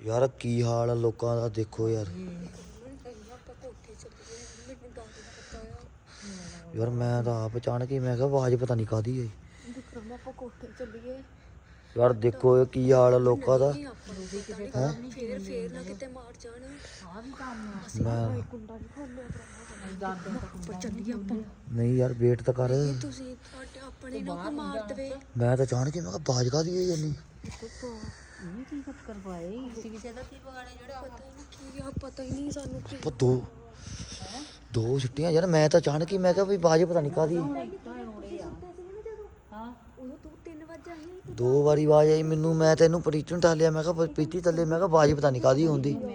ਯਾਰ ਕੀ ਹਾਲ ਆ ਲੋਕਾਂ ਦਾ, ਦੇਖੋ ਯਾਰ। ਯਾਰ ਮੈਂ ਤਾਂ ਆਪ ਅਚਾਨਕ ਹੀ, ਮੈਂ ਕਿਹਾ ਆਵਾਜ਼ ਪਤਾ ਨਹੀਂ ਕਾਦੀ ਆਈ। ਵਿਕਰਮ ਆਪਾਂ ਕੋਠੇ ਚੱਲੀਏ ਯਾਰ ਦੇਖੋ ਇਹ ਕੀ ਹਾਲ ਆ ਲੋਕਾਂ ਦਾ। ਫੇਰ ਫੇਰ ਨਾ ਕਿਤੇ ਮਾਰ ਜਾਣ ਮੈਂ ਕੁੰਡਾ ਨਹੀਂ ਚੱਲੀਏ ਆਪਾਂ ਨਹੀਂ ਯਾਰ, ਵੇਟ ਤਾਂ ਕਰ। ਤੁਸੀਂ ਤੁਹਾਡੇ ਆਪਣੇ ਨੂੰ ਕੋ ਮਾਰ ਦਵੇ ਮੈਂ ਤਾਂ ਅਚਾਨਕ ਹੀ, ਮੈਂ ਕਿਹਾ ਆਵਾਜ਼ ਕਾਦੀ ਆਈ ਇੰਨੀ? ਕੀ ਆ ਪਤਾ ਹੀ ਨਹੀਂ ਸਾਨੂੰ ਕੀ। ਉਹ ਦੋ। ਦੋ ਛੁੱਟੀਆਂ ਯਾਰ ਮੈਂ ਤਾਂ ਅਚਾਨਕ ਹੀ ਮੈਂ ਕਿਹਾ ਵੀ ਆਵਾਜ਼ ਪਤਾ ਨਹੀਂ ਕਾਦੀ ਉਦੋਂ ਤੂੰ 3 ਵਜੇ ਆਈ ਦੋ ਵਾਰੀ ਆਵਾਜ਼ ਆਈ ਮੈਨੂੰ ਮੈਂ ਤੈਨੂੰ ਪ੍ਰੀਤੀ ਨੂੰ ਟਾਲਿਆ ਮੈਂ ਕਿਹਾ ਪ੍ਰੀਤੀ ਥੱਲੇ ਮੈਂ ਕਿਹਾ ਆਵਾਜ਼ ਪਤਾ ਨਹੀਂ ਕਾਦੀ ਹੁੰਦੀ। ਮੈਂ ਮੈਂ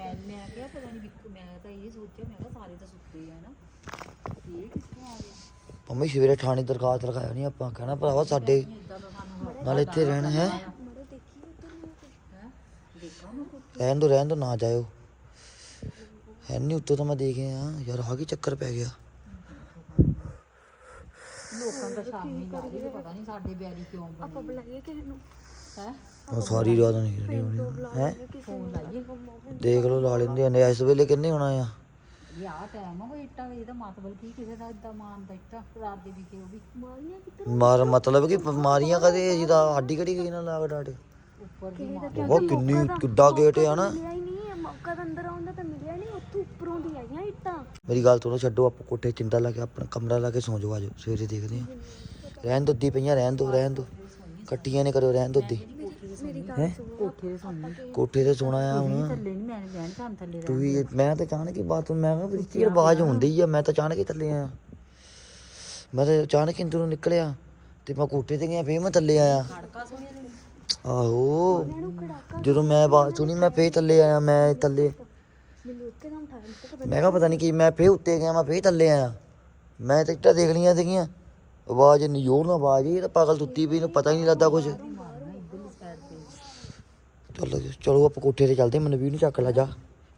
ਕਿਹਾ ਪਤਾ ਨਹੀਂ ਮੈਂ ਤਾਂ ਇਹ ਸੋਚਿਆ ਮੈਂ ਕਿਹਾ ਸਾਰੇ ਤਾਂ ਸੁੱਤੇ ਆ ਨਾ ਇਹ ਕਿੱਥੋਂ ਆ ਗਿਆ ਮੰਮੀ ਸਵੇਰੇ ਥਾਣੇ ਦਰਖਾਸਤ ਲਗਾਇਆ ਨਹੀਂ ਆਪਾਂ ਕਹਿਣਾ ਭਰਾਵਾ ਸਾਡੇ ਨਾਲ ਇੱਥੇ ਰਹਿਣਾ ਹੈ ਮੜੇ ਦੇਖੀ ਉਧਰ ਨੂੰ ਹੈ ਦੇਖਾਂ ਮੈਂ ਕੁਛ ਰਹਿਣ ਦੋ ਰਹਿਣ ਦੋ ਨਾ ਜਾਇਓ। ਹੈ ਨਹੀਂ ਉੱਤੋਂ ਤਾਂ ਮੈਂ ਦੇਖੇ ਆ ਯਾਰ ਆ ਕੀ ਚੱਕਰ ਪੈ ਗਿਆ? ਲੋਕਾਂ ਦਾ ਸ਼ਾਮੀ ਲਾ ਦੇ ਪਤਾ ਨਹੀਂ ਸਾਡੇ ਬਿਆਰੀ ਕਿਉਂ ਬਣੇ। ਆਪਾਂ ਬੁਲਾਈਏ ਕਿਸੇ ਨੂੰ। ਹੈ? ਉਹ ਸਾਰੀ ਰਾਤ ਨਹੀਂ ਰਹਿਣੀ ਹੋਣੀ। ਹੈ? ਦੇਖ ਲਓ ਲਾ ਲੈਂਦੇ ਨੇ ਇਸ ਵੇਲੇ ਕਿੰਨੇ ਹੋਣਾ ਆ? ਇਹ ਆ ਟਾਈਮ ਆ ਕੋਈ ਇੱਟਾਂ ਇਹਦਾ ਮਤਲਬ ਕੀ ਕਿਸੇ ਦਾ ਇਦਾਂ ਮਾਨਦਾ ਇੱਟਾਂ? ਰਾਤ ਦੇ ਵਿਕੇ ਉਹ ਵੀ। ਮਾਰੀਆਂ ਕਿਤੇ ਮਾਰ ਮਤਲਬ ਕਿ ਬਿਮਾਰੀਆਂ ਕਦੇ? ਜਿਹਦਾ ਹੱਡੀ ਘੜੀ ਗਈ ਨਾ ਲਾਗ ਡਾਟ ਉੱਪਰ ਦੀ ਮਾਰ ਬਾਬਾ ਕਿੰਨੀ ਕਿੱਡਾ ਗੇਟ ਆ ਨਾ। ਮਿਲਿਆ ਹੀ ਨਹੀਂ ਇਹ ਮੌਕਾ ਤਾਂ ਅੰਦਰ ਆਉਂਦਾ ਤਾਂ ਮਿਲਿਆ ਨਹੀਂ ਉੱਥੋਂ ਉੱਪਰੋਂ ਦੀ ਆਈਆਂ ਇੱਟਾਂ। ਮੇਰੀ ਗੱਲ ਤੋਂ ਛੱਡੋ ਆਪਾਂ ਕੋਠੇ ਚਿੰਤਾ ਲਾ ਕੇ ਆਪਣਾ ਕਮਰਾ ਲਾ ਕੇ ਸੌਂ ਜਾਓ ਆਜੋ ਸਵੇਰੇ ਦੇਖਦੇ ਆ ਰਹਿਣ ਦੋ ਦੀ ਪਈਆਂ ਰਹਿਣ ਦੋ ਰਹਿਣ ਦੋ। ਕੱਟੀਆਂ ਨੇ ਕਰਿਓ ਰਹਿਣ ਦੋ ਦੀ ਮੇਰੀ ਗੱਲ ਹੈ? ਕੋਠੇ ਦੇ ਸੋਨੇ ਕੋਠੇ ਤੇ ਸੋਣਾ ਆ ਹੁਣ। ਥੱਲੇ ਨਹੀਂ ਮੈਂ ਬਹਿਣ ਤਾਂ ਥੱਲੇ ਤੂੰ ਵੀ ਮੈਂ ਤਾਂ ਅਚਾਨਕ ਹੀ ਬਾਤ ਮੈਂ ਕਿਹਾ ਯਾਰ ਆਵਾਜ਼ ਹੁੰਦੀ ਆ ਮੈਂ ਤਾਂ ਅਚਾਨਕ ਹੀ ਥੱਲੇ ਆਇਆ। ਮੈਂ ਤਾਂ ਅਚਾਨਕ ਹੀ ਅੰਦਰੋਂ ਨਿਕਲਿਆ ਤੇ ਮੈਂ ਕੋਠੇ ਤੇ ਗਿਆ ਫੇਰ ਮੈਂ ਥੱਲੇ ਆਇਆ। ਖੜਕਾ ਸੁਣਿਆ ਨੇ ਆਹੋ। ਜਦੋਂ ਮੈਂ ਆਵਾਜ਼ ਸੁਣੀ, ਮੈਂ ਫੇਰ ਥੱਲੇ ਆਇਆ, ਮੈਂ ਥੱਲੇ। ਮੈਂ ਕਿਹਾ ਪਤਾ ਨਹੀਂ ਕੀ, ਮੈਂ ਫੇਰ ਉੱਤੇ ਗਿਆ, ਮੈਂ ਫੇਰ ਥੱਲੇ ਆਇਆ। ਮੈਂ ਤਾਂ ਇੱਟਾਂ ਦੇਖ ਲਈਆਂ ਸੀਗੀਆਂ। ਆਵਾਜ਼ ਇੰਨੀ ਜ਼ੋਰ ਨਾਲ ਆਵਾਜ਼, ਇਹ ਤਾਂ ਪਾਗਲ ਸੁੱਤੀ ਵੀ ਨੂੰ ਪਤਾ ਹੀ ਨਹੀਂ ਲੱਗਦਾ ਕੁਝ ਚਲੋ ਚਲੋ ਆਪਾਂ ਕੋਠੇ ਤੇ ਚੱਲਦੇ, ਮੈਨੂੰ ਵੀ ਨਹੀਂ ਚੱਕ ਲਾ ਜਾ।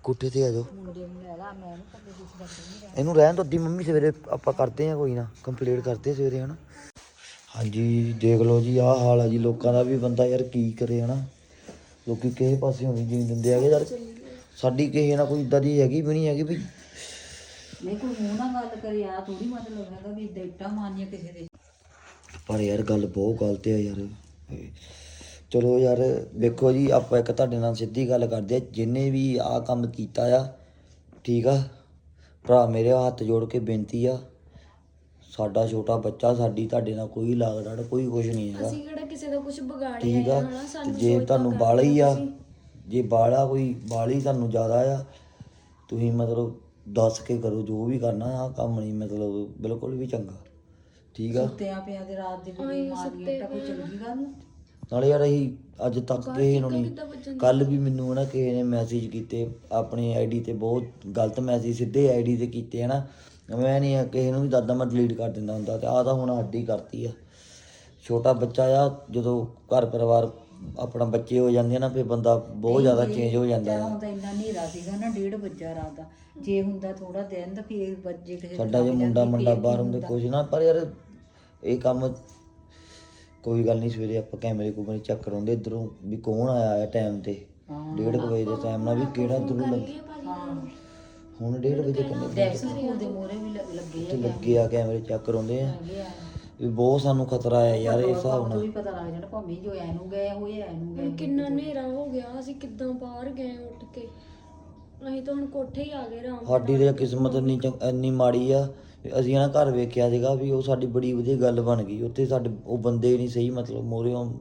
ਕੋਠੇ ਤੇ ਆ ਜਾਓ। ਇਹਨੂੰ ਰਹਿਣ ਤੋਂ ਦੀ ਮੰਮੀ ਸਵੇਰੇ ਆਪਾਂ ਕਰਦੇ ਆ ਕੋਈ ਨਾ, ਕੰਪਲੀਟ ਕਰਦੇ ਆ ਸਵੇਰੇ, ਹਨਾ। ਹਾਂਜੀ ਦੇਖ ਲਓ ਜੀ ਆਹ ਹਾਲ ਆ ਜੀ ਲੋਕਾਂ ਦਾ ਵੀ ਬੰਦਾ ਯਾਰ ਕੀ ਕਰੇ ਹਨਾ? ਲੋਕੀ ਕਿਸੇ ਪਾਸੇ ਹੋਣੀ ਜੀਣ ਦਿੰਦੇ ਹੈਗੇ ਯਾਰ। ਸਾਡੀ ਕਿਸੇ ਨਾਲ ਕੋਈ ਇਦਾਂ ਦੀ ਹੈਗੀ ਵੀ ਨਹੀਂ ਹੈਗੀ ਵੀ। ਨਹੀਂ ਕੋਈ ਮੂੰਹ ਨਾਲ ਗੱਲ ਕਰੇ ਆ ਥੋੜੀ ਮਤਲਬ ਹੈਗਾ ਵੀ ਇੱਟਾਂ ਮਾਰਨੀਆਂ ਕਿਸੇ ਦੇ। ਪਰ ਯਾਰ ਗੱਲ ਬਹੁਤ ਗਲਤ ਹੈ ਯਾਰ। ਚਲੋ ਯਾਰ ਦੇਖੋ ਜੀ ਆਪਾਂ ਇੱਕ ਤੁਹਾਡੇ ਨਾਲ ਸਿੱਧੀ ਗੱਲ ਕਰਦੇ ਆ। ਜਿਹਨੇ ਵੀ ਆਹ ਕੰਮ ਕੀਤਾ ਆ ਠੀਕ ਆ? ਭਰਾ ਮੇਰੇ ਹੱਥ ਜੋੜ ਕੇ ਬੇਨਤੀ ਆ। ਸਾਡਾ ਛੋਟਾ ਬੱਚਾ ਸਾਡੀ ਤੁਹਾਡੇ ਨਾਲ ਕੋਈ ਲਾਗ ਡਾਟ ਕੋਈ ਕੁਝ ਨਹੀਂ ਹੈਗਾ। ਅਸੀਂ ਕਿਹੜਾ ਕਿਸੇ ਦਾ ਕੁਝ ਵਿਗਾੜਿਆ ਠੀਕ ਆ? ਹੈ ਹਨਾ ਤੇ ਸਾਨੂੰ ਜੇ ਤੁਹਾਨੂੰ ਬਾਲਾ ਹੀ ਆ ਜੇ ਬਾਲਾ ਕੋਈ ਬਾਲੀ ਤੁਹਾਨੂੰ ਜ਼ਿਆਦਾ ਆ ਤੁਸੀਂ ਮਤਲਬ ਦੱਸ ਕੇ ਕਰੋ ਜੋ ਵੀ ਕਰਨਾ ਆ ਕੰਮ ਨਹੀਂ ਮਤਲਬ ਬਿਲਕੁਲ ਵੀ ਚੰਗਾ। ਠੀਕ ਆ? ਸੁੱਤਿਆਂ ਪਿਆ ਦੇ ਰਾਤ ਦੇ ਵੇਲੇ ਮਾਰਨੀਆਂ ਇੱਟਾਂ ਕੋਈ ਚੰਗੀ ਗੱਲ। ਨਾਲੇ ਯਾਰ ਅਸੀਂ ਅੱਜ ਤੱਕ ਕਿਸੇ ਨੂੰ ਨਹੀਂ ਕੱਲ ਵੀ ਮੈਨੂੰ ਨਾ ਕਿਸੇ ਨੇ ਮੈਸੇਜ ਕੀਤੇ ਆਪਣੀ ਆਈਡੀ ਤੇ ਬਹੁਤ ਗਲਤ ਮੈਸੇਜ ਸਿੱਧੇ ਆਈਡੀ ਤੇ ਕੀਤੇ ਹਨਾ। ਮੈਂ ਨਹੀਂ ਕਿਸੇ ਨੂੰ ਵੀ ਦਾਦਾ ਮੈਂ ਡਿਲੀਟ ਕਰ ਦਿੰਦਾ ਹੁੰਦਾ ਤੇ ਆਹ ਤਾਂ ਹੁਣ ਹੱਡੀ ਕਰਤੀ ਆ। ਛੋਟਾ ਬੱਚਾ ਆ ਜਦੋਂ ਘਰ ਪਰਿਵਾਰ ਆਪਣਾ ਬੱਚੇ ਹੋ ਜਾਂਦੇ ਆ ਨਾ ਫਿਰ ਬੰਦਾ ਬਹੁਤ ਜ਼ਿਆਦਾ ਚੇਂਜ ਹੋ ਜਾਂਦਾ ਤਾਂ ਆ ਹੁੰਦਾ ਇੰਨਾ ਹਨੇਰਾ ਸੀਗਾ ਨਾ ਡੇਢ ਵਜਾ ਰਾਤ ਦਾ। ਜੇ ਹੁੰਦਾ ਥੋੜਾ ਦਿਨ ਤਾਂ ਫੇਰ ਵੱਜੇ ਕਿਸੇ ਦੇ ਸਾਡਾ ਜੇ ਮੁੰਡਾ ਮੰਡਾ ਬਾਹਰ ਹੁੰਦੇ। ਕੁਝ ਨਾ ਪਰ ਯਾਰ ਇਹ ਕੰਮ ਕੋਈ ਗੱਲ ਨਹੀਂ ਸਵੇਰੇ ਆਪਾਂ ਕੈਮਰੇ ਕੋਲ ਚੈੱਕ ਕਰਾਉਂਦੇ ਇਧਰੋਂ ਵੀ ਕੌਣ ਆਇਆ ਆ ਟਾਈਮ ਤੇ। ਡੇਢ ਕੁ ਵਜੇ ਦੇ ਟਾਈਮ ਨਾਲ ਵੀ ਕਿਹੜਾ ਇਧਰੋਂ ਲੱਗ ਹੁਣ ਡੇਢ ਵਜੇ ਕਿੰਨੇ ਡੈਕਸ ਸਕੂਲ ਦੇ ਮੋਰੇ ਵੀ ਲੱਗ- ਲੱਗੇ ਤੇ ਲੱਗੇ ਆ ਕੈਮਰੇ ਚੈੱਕ ਕਰਾਉਂਦੇ ਆ। ਹੈਗੇ ਆ। ਵੀ ਬਹੁਤ ਸਾਨੂੰ ਖਤਰਾ ਹੈ ਯਾਰ ਇਸ ਹਿਸਾਬ ਤੋਂ ਨਾਲ। ਵੀ ਪਤਾ ਲੱਗ ਜਾਣਾ ਭਾਵੇਂ ਜੋ ਐਨੂੰ ਗਏ ਹੋਏ ਐਨੂੰ ਗਏ ਕਿੰਨਾ ਹਨੇਰਾ ਹੋ ਗਿਆ ਅਸੀਂ ਕਿੱਦਾਂ ਬਾਹਰ ਗਏ ਉੱਠ ਕੇ। ਅਸੀਂ ਤਾਂ ਹੁਣ ਕੋਠੇ ਹੀ ਆ ਗਏ ਰਾਮ ਸਾਡੀ ਤੇ ਕਿਸਮਤ ਇੰਨੀ ਇੰਨੀ ਮਾੜੀ ਆ ਵੀ ਅਸੀਂ ਨਾ ਘਰ ਵੇਖਿਆ ਸੀਗਾ ਵੀ ਉਹ ਸਾਡੀ ਬੜੀ ਵਧੀਆ ਗੱਲ ਬਣ ਗਈ। ਉੱਥੇ ਸਾਡੇ ਉਹ ਬੰਦੇ ਨਹੀਂ ਸਹੀ, ਮਤਲਬ ਮੋਰਿਓ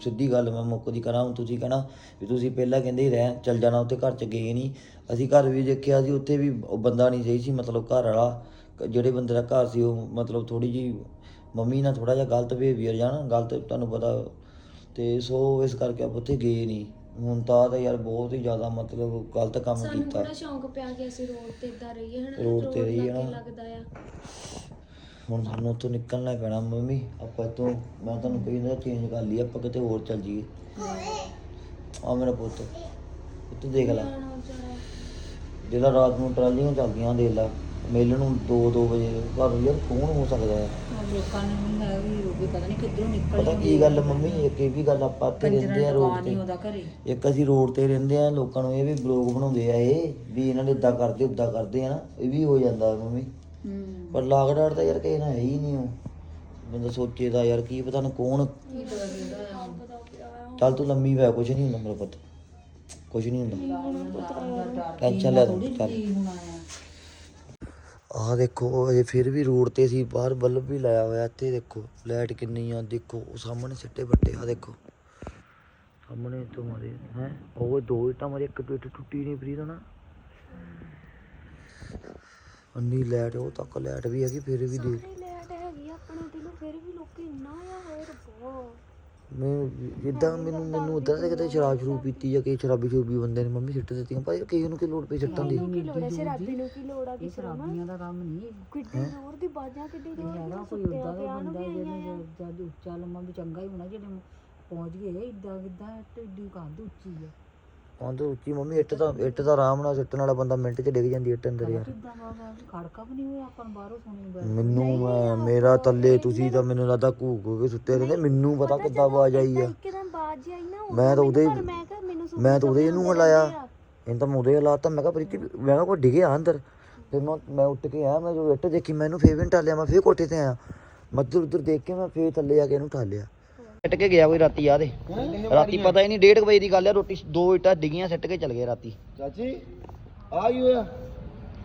ਸਿੱਧੀ ਗੱਲ ਮੈਂ ਮੁੱਕਦੀ ਕਰਾਂ, ਹੁਣ ਤੁਸੀਂ ਕਹਣਾ ਵੀ ਤੁਸੀਂ ਪਹਿਲਾਂ ਕਹਿੰਦੇ ਸੀ ਰਹਿ, ਚੱਲ ਜਾਣਾ ਉੱਥੇ, ਘਰ ਚ ਗਏ ਨਹੀਂ। ਅਸੀਂ ਘਰ ਵੀ ਦੇਖਿਆ ਸੀ, ਉੱਥੇ ਵੀ ਉਹ ਬੰਦਾ ਨਹੀਂ ਸਹੀ ਸੀ, ਮਤਲਬ ਘਰ ਵਾਲਾ, ਕ- ਜਿਹੜੇ ਬੰਦੇ ਦਾ ਘਰ ਸੀ, ਉਹ ਮਤਲਬ ਥੋੜੀ ਜੀ ਮੰਮੀ ਨਾਲ ਥੋੜਾ ਜਿਹਾ ਗਲਤ ਬਿਹੇਵੀਅਰ ਜਾਣਾ ਗਲਤ ਤੁਹਾਨੂੰ ਪਤਾ, ਤੇ ਸੋ ਇਸ ਕਰਕੇ ਆਪਾਂ ਉੱਥੇ ਗਏ ਨਹੀਂ। ਹੁਣ ਤਾਂ ਤਾਂ ਯਾਰ ਬਹੁਤ ਹੀ ਜ਼ਿਆਦਾ ਮਤਲਬ ਗਲਤ ਕੰਮ ਸਾਨੂੰ ਕੀਤਾ। ਬੜਾ ਸ਼ੌਂਕ ਪਿਆ ਕਿ ਅਸੀਂ ਰੋਡ ਤੇ ਇਦਾਂ ਰਹੀਏ ਹਨਾ? ਰੋਡ ਤੇ ਰਹੀਏ ਲਾਗੇ ਨਾ। ਲੱਗਦਾ ਆ। ਹੁਣ ਸਾਨੂੰ ਉੱਥੋਂ ਨਿਕਲਣਾ ਪੈਣਾ ਮੰਮੀ ਆਪਾਂ ਤੋਂ ਮੈਂ ਤੁਹਾਨੂੰ ਕਹੀ ਨਾ ਚੇਂਜ ਕਰ ਲਈ ਆਪਾਂ ਕਿਤੇ ਹੋਰ ਚੱਲ ਜਾਈਏ। ਆ ਮੇਰਾ ਪੁੱਤ ਪੁੱਤ ਦੇਖ ਲੈ। ਵਿਚਾਰਾ। ਜਿਹੜਾ ਰਾਤ ਨੂੰ ਟਰਾਲੀਆਂ ਚੱਲਦੀਆਂ ਦੇਖ ਲੈ। ਮਿਲਣ ਨੂੰ 2-2 ਵਜੇ ਪਰ ਯਾਰ ਕੌਣ ਹੋ ਸਕਦਾ ਹੈ। ਲੋਕਾਂ ਨੇ ਮੈਨੂੰ ਹੈ ਵੀ ਰੋਗੇ ਪਤਾ ਨਹੀਂ ਕਿੱਧਰੋਂ ਨਿਕਲ ਪਤਾ ਕੀ ਗੱਲ ਮੰਮੀ ਇੱਕ ਇਹ ਵੀ ਗੱਲ ਆਪਾਂ ਤੇ ਰਹਿੰਦੇ ਆ ਰੋਡ ਤੇ। ਇੱਕ ਅਸੀਂ ਰੋਡ ਤੇ ਰਹਿੰਦੇ ਆ ਲੋਕਾਂ ਨੂੰ ਇਹ ਵੀ ਬਲੌਗ ਬਣਾਉਂਦੇ ਆ ਇਹ ਵੀ ਇਹਨਾਂ ਨੇ ਇਦਾਂ ਕਰਦੇ ਉਦਾਂ ਕਰਦੇ ਆ ਨਾ ਇਹ ਵੀ ਹੋ ਜਾਂਦਾ ਮੰਮੀ। ਪਰ ਲਾਕਡਾਊਨ ਤਾਂ ਯਾਰ ਕਿਸੇ ਨਾਲ ਹੈ ਹੀ ਨਹੀਂ ਉਹ। ਬੰਦਾ ਸੋਚੇ ਦਾ ਯਾਰ ਕੀ ਪਤਾ ਨਾ ਕੌਣ ਚੱਲ ਤੂੰ ਲੰਮੀ ਪੈ ਕੁਛ ਨਹੀਂ ਹੁੰਦਾ ਮੇਰਾ ਪੁੱਤ। ਕੁਛ ਨਹੀਂ ਹੁੰਦਾ। ਟੈਨਸ਼ਨ ਲੈ ਤੂੰ ਚੱਲ। ਆਹ ਦੇਖੋ, ਅਜੇ ਫਿਰ ਵੀ ਰੋਡ ਤੇ ਸੀ, ਬਾਹਰ ਬੱਲਬ ਵੀ ਲਾਇਆ ਹੋਇਆ, ਇੱਥੇ ਦੇਖੋ, ਲਾਈਟ ਕਿੰਨੀ ਆ, ਦੇਖੋ, ਉਹ ਸਾਹਮਣੇ ਸਿੱਟੇ ਬੱਟੇ ਆ ਦੇਖੋ। ਸਾਹਮਣੇ ਤੋਂ ਮਾਰੇ, ਹੈ, ਉਹ ਦੋ ਇੱਟਾਂ ਮਾਰੇ ਇੱਕ ਪਿੱਟ ਟੁੱਟੀ ਨਹੀਂ ਫਰੀ ਨਾ ਅੰਨੀ ਲਾਈਟ, ਉਹ ਤੱਕ ਲਾਈਟ ਵੀ ਹੈਗੀ, ਫਿਰ ਵੀ ਦੇਖ। ਸਾਰੇ ਹੈਗੀ ਆਪਣੇ ਦਿਲੋਂ, ਫਿਰ ਵੀ ਲੋਕੀ ਇੰਨਾ ਮੈਂ ਜਿੱਦਾਂ ਮੈਨੂੰ ਮੈਨੂੰ ਉਦਾਂ ਦੇ ਕਿਤੇ ਸ਼ਰਾਬ ਸ਼ਰੂਬ ਪੀਤੀ ਜਾਂ ਕਿ ਸ਼ਰਾਬੀ ਸ਼ਰੂਬੀ ਬੰਦੇ ਨੇ ਮੰਮੀ ਸਿੱਟ ਦਿੱਤੀਆਂ ਭਾਈ ਕਿਸੇ ਨੂੰ ਕੀ ਲੋੜ ਪਈ ਸਿੱਟਣ ਦੀ? ਕੀ ਲੋੜ ਹੈ ਸ਼ਰਾਬੀ ਨੂੰ ਕੀ ਲੋੜ ਆ ਇਹ ਕਿਸੇ ਨੂੰ ਸ਼ਰਾਬੀਆਂ ਦਾ ਕੰਮ ਨਹੀਂ। ਕਿੱਡੀ ਜ਼ੋਰ ਦੀ ਬਾਜਾਂ ਕਿੱਡੀ ਜ਼ੋਰ ਹੈਗਾ ਦੀ ਕੋਈ ਉਦਾਂ ਦਾ ਬੰਦਾ ਜਿਹਨੇ ਜਦ ਉੱਚਾ ਲੰਮਾ ਵੀ ਚੰਗਾ ਹੀ ਹੋਣਾ ਜਿਹੜੇ ਪਹੁੰਚ ਗਏ ਇਦਾਂ ਕਿਦਾਂ ਢਿੱਡੀ ਕੰਧ ਉੱਚੀ ਆ। ਆਂਦੇ ਉੱਚੀ ਮੰਮੀ ਇੱਟ ਤਾਂ ਇੱਟ ਤਾਂ ਆਰਾਮ ਨਾਲ ਸਿੱਟਣ ਵਾਲਾ ਬੰਦਾ ਮਿੰਟ 'ਚ ਡਿੱਗ ਜਾਂਦੀ ਇੱਟ ਅੰਦਰ ਯਾਰ। ਕਿਦਾਂ ਬਾਬਾ ਖੜਕਾ ਵੀ ਨਹੀਂ ਹੋਇਆ ਆਪਾਂ ਨੂੰ ਬਾਹਰੋਂ ਸੁਣੀ ਬੈ ਮੈਨੂੰ ਮੈਂ- ਮੇਰਾ ਥੱਲੇ ਤੁਸੀਂ ਤਾਂ ਮੈਨੂੰ ਲੱਗਦਾ ਘੂਕ ਕੇ ਸੁੱਤੇ ਰਹਿੰਦੇ ਮੈਨੂੰ ਪਤਾ ਕਿੱਦਾਂ ਆਵਾਜ਼ ਆਈ ਆ। ਇੱਕਦਮ ਬਾਜ ਆਈ ਨਾ ਉਹ ਮੈਂ ਤਾਂ ਉਹਦੇ ਪਰ ਮੈਂ ਕਿਹਾ ਮੈਨੂੰ ਸੁਣ ਮੈਂ ਤਾਂ ਉਹਦੇ ਇਹਨੂੰ ਹਲਾਇਆ। ਇਹਨੂੰ ਤਾਂ ਮੈਂ ਉਹਦੇ ਹਲਾਤਾ ਮੈਂ ਕਿਹਾ ਪ੍ਰੀਤੀ ਮੈਂ ਕਿਹਾ ਕੋਈ ਡਿੱਗਿਆ ਅੰਦਰ। ਫਿਰ ਮੈਂ ਮੈਂ ਉੱਠ ਕੇ ਆਇਆ ਮੈਂ ਜੋ ਇੱਟ ਦੇਖੀ ਮੈਨੂੰ ਫੇਰ ਵੀ ਨੀ ਠਾਲਿਆ ਮੈਂ ਫੇਰ ਕੋਠੇ ਤੇ ਆਇਆ। ਮੈਂ ਉੱਧਰ ਉੱਧਰ ਦੇਖ ਕੇ ਮੈਂ ਫੇਰ ਥੱਲੇ ਆ ਕੇ ਇਹਨੂੰ ਠਾਲਿਆ। ਸਿੱਟ ਕੇ ਗਿਆ ਕੋਈ ਰਾਤੀ ਆ ਦੇ। ਰਾਤੀ ਪਤਾ ਹੀ ਨਹੀਂ 1:30 ਵਜੇ ਦੀ ਗੱਲ ਆ ਰੋਟੀ ਦੋ ਇੱਟਾਂ ਡਿੱਗੀਆਂ ਸਿੱਟ ਕੇ ਚਲ ਗਏ ਰਾਤੀ। ਚਾਚੀ ਆ ਹੀ ਹੋਇਆ?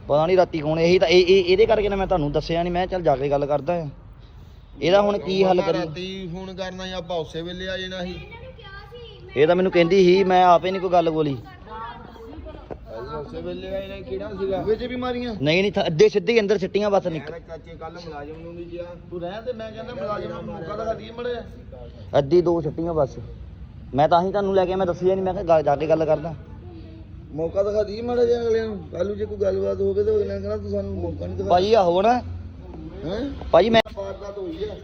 ਪਤਾ ਨਹੀਂ ਰਾਤੀ ਕੌਣ ਇਹੀ ਤਾਂ ਇਹ ਇਹ- ਇਹਦੇ ਕਰਕੇ ਨਾ ਮੈਂ ਤੁਹਾਨੂੰ ਦੱਸਿਆ ਨਹੀਂ ਮੈਂ ਚੱਲ ਜਾ ਕੇ ਗੱਲ ਕਰਦਾ। ਆ ਇਹਦਾ ਹੁਣ ਕੀ ਹੱਲ ਕਰੀਏ? ਰਾਤੀ ਫੋਨ ਕਰਨਾ ਜਾਂ ਆਪਾਂ ਉਸੇ ਵੇਲੇ ਆ ਜਾਣਾ ਸੀ। ਇਹ ਤਾਂ ਮੈਨੂੰ ਕਹਿੰਦੀ ਸੀ ਮੈਂ ਆਪੇ ਨਹੀਂ ਕੋਈ ਗੱਲ ਬੋਲੀ। ਉਸੇ ਵੇਲੇ ਆ ਜਾਣਾ ਕਿਹੜਾ ਸੀਗਾ? ਵਿੱਚ ਬਿਮਾਰੀਆਂ ਨਹੀਂ ਨਹੀਂ ਥ- ਅੱਧੇ ਸਿੱਧੇ ਹੀ ਅੰਦਰ ਸਿੱਟੀਆਂ ਬਸ ਨਿਕਲ ਮੈਂ ਚਾਚੇ ਕੱਲ ਮੁਲਾਜ਼ਮ ਨੂੰ ਵੀ ਗਿਆ ਤੂੰ ਰਹਿਣ ਤੇ ਮੈਂ ਕਹਿੰਦਾ ਮੁਲਾਜ਼ਮ ਨੂੰ ਮੌਕਾ ਤਾਂ ਦੀ ਮੜਿਆ ਅੱਧੀ ਦੋ ਸਿੱਟੀਆਂ ਬਸ। ਮੈਂ ਤਾਂ ਹੀ ਤੁਹਾਨੂੰ ਲੈ ਕੇ ਮੈਂ ਦੱਸਿਆ ਨਹੀਂ ਮੈਂ ਕਿਹਾ ਜਾ ਕੇ ਗੱਲ ਕਰਦਾ। ਮੌਕਾ ਦਿਖਾ ਦੀ ਮੜਾ ਜਾ ਅਗਲੇ ਨੂੰ। ਕੱਲ ਨੂੰ ਜੇ ਕੋਈ ਗੱਲਬਾਤ ਹੋਵੇ ਤੇ ਅਗਲੇ ਨੇ ਕਹਿਣਾ ਤੂੰ ਸਾਨੂੰ ਮੌਕਾ ਨਹੀਂ ਦਿਖਾ ਭਾਜੀ ਆਹੋ ਨਾ। ਹੈ? ਭਾਜੀ ਮੈਂ ਪਾਰਦਾ ਹੋਈ ਆ।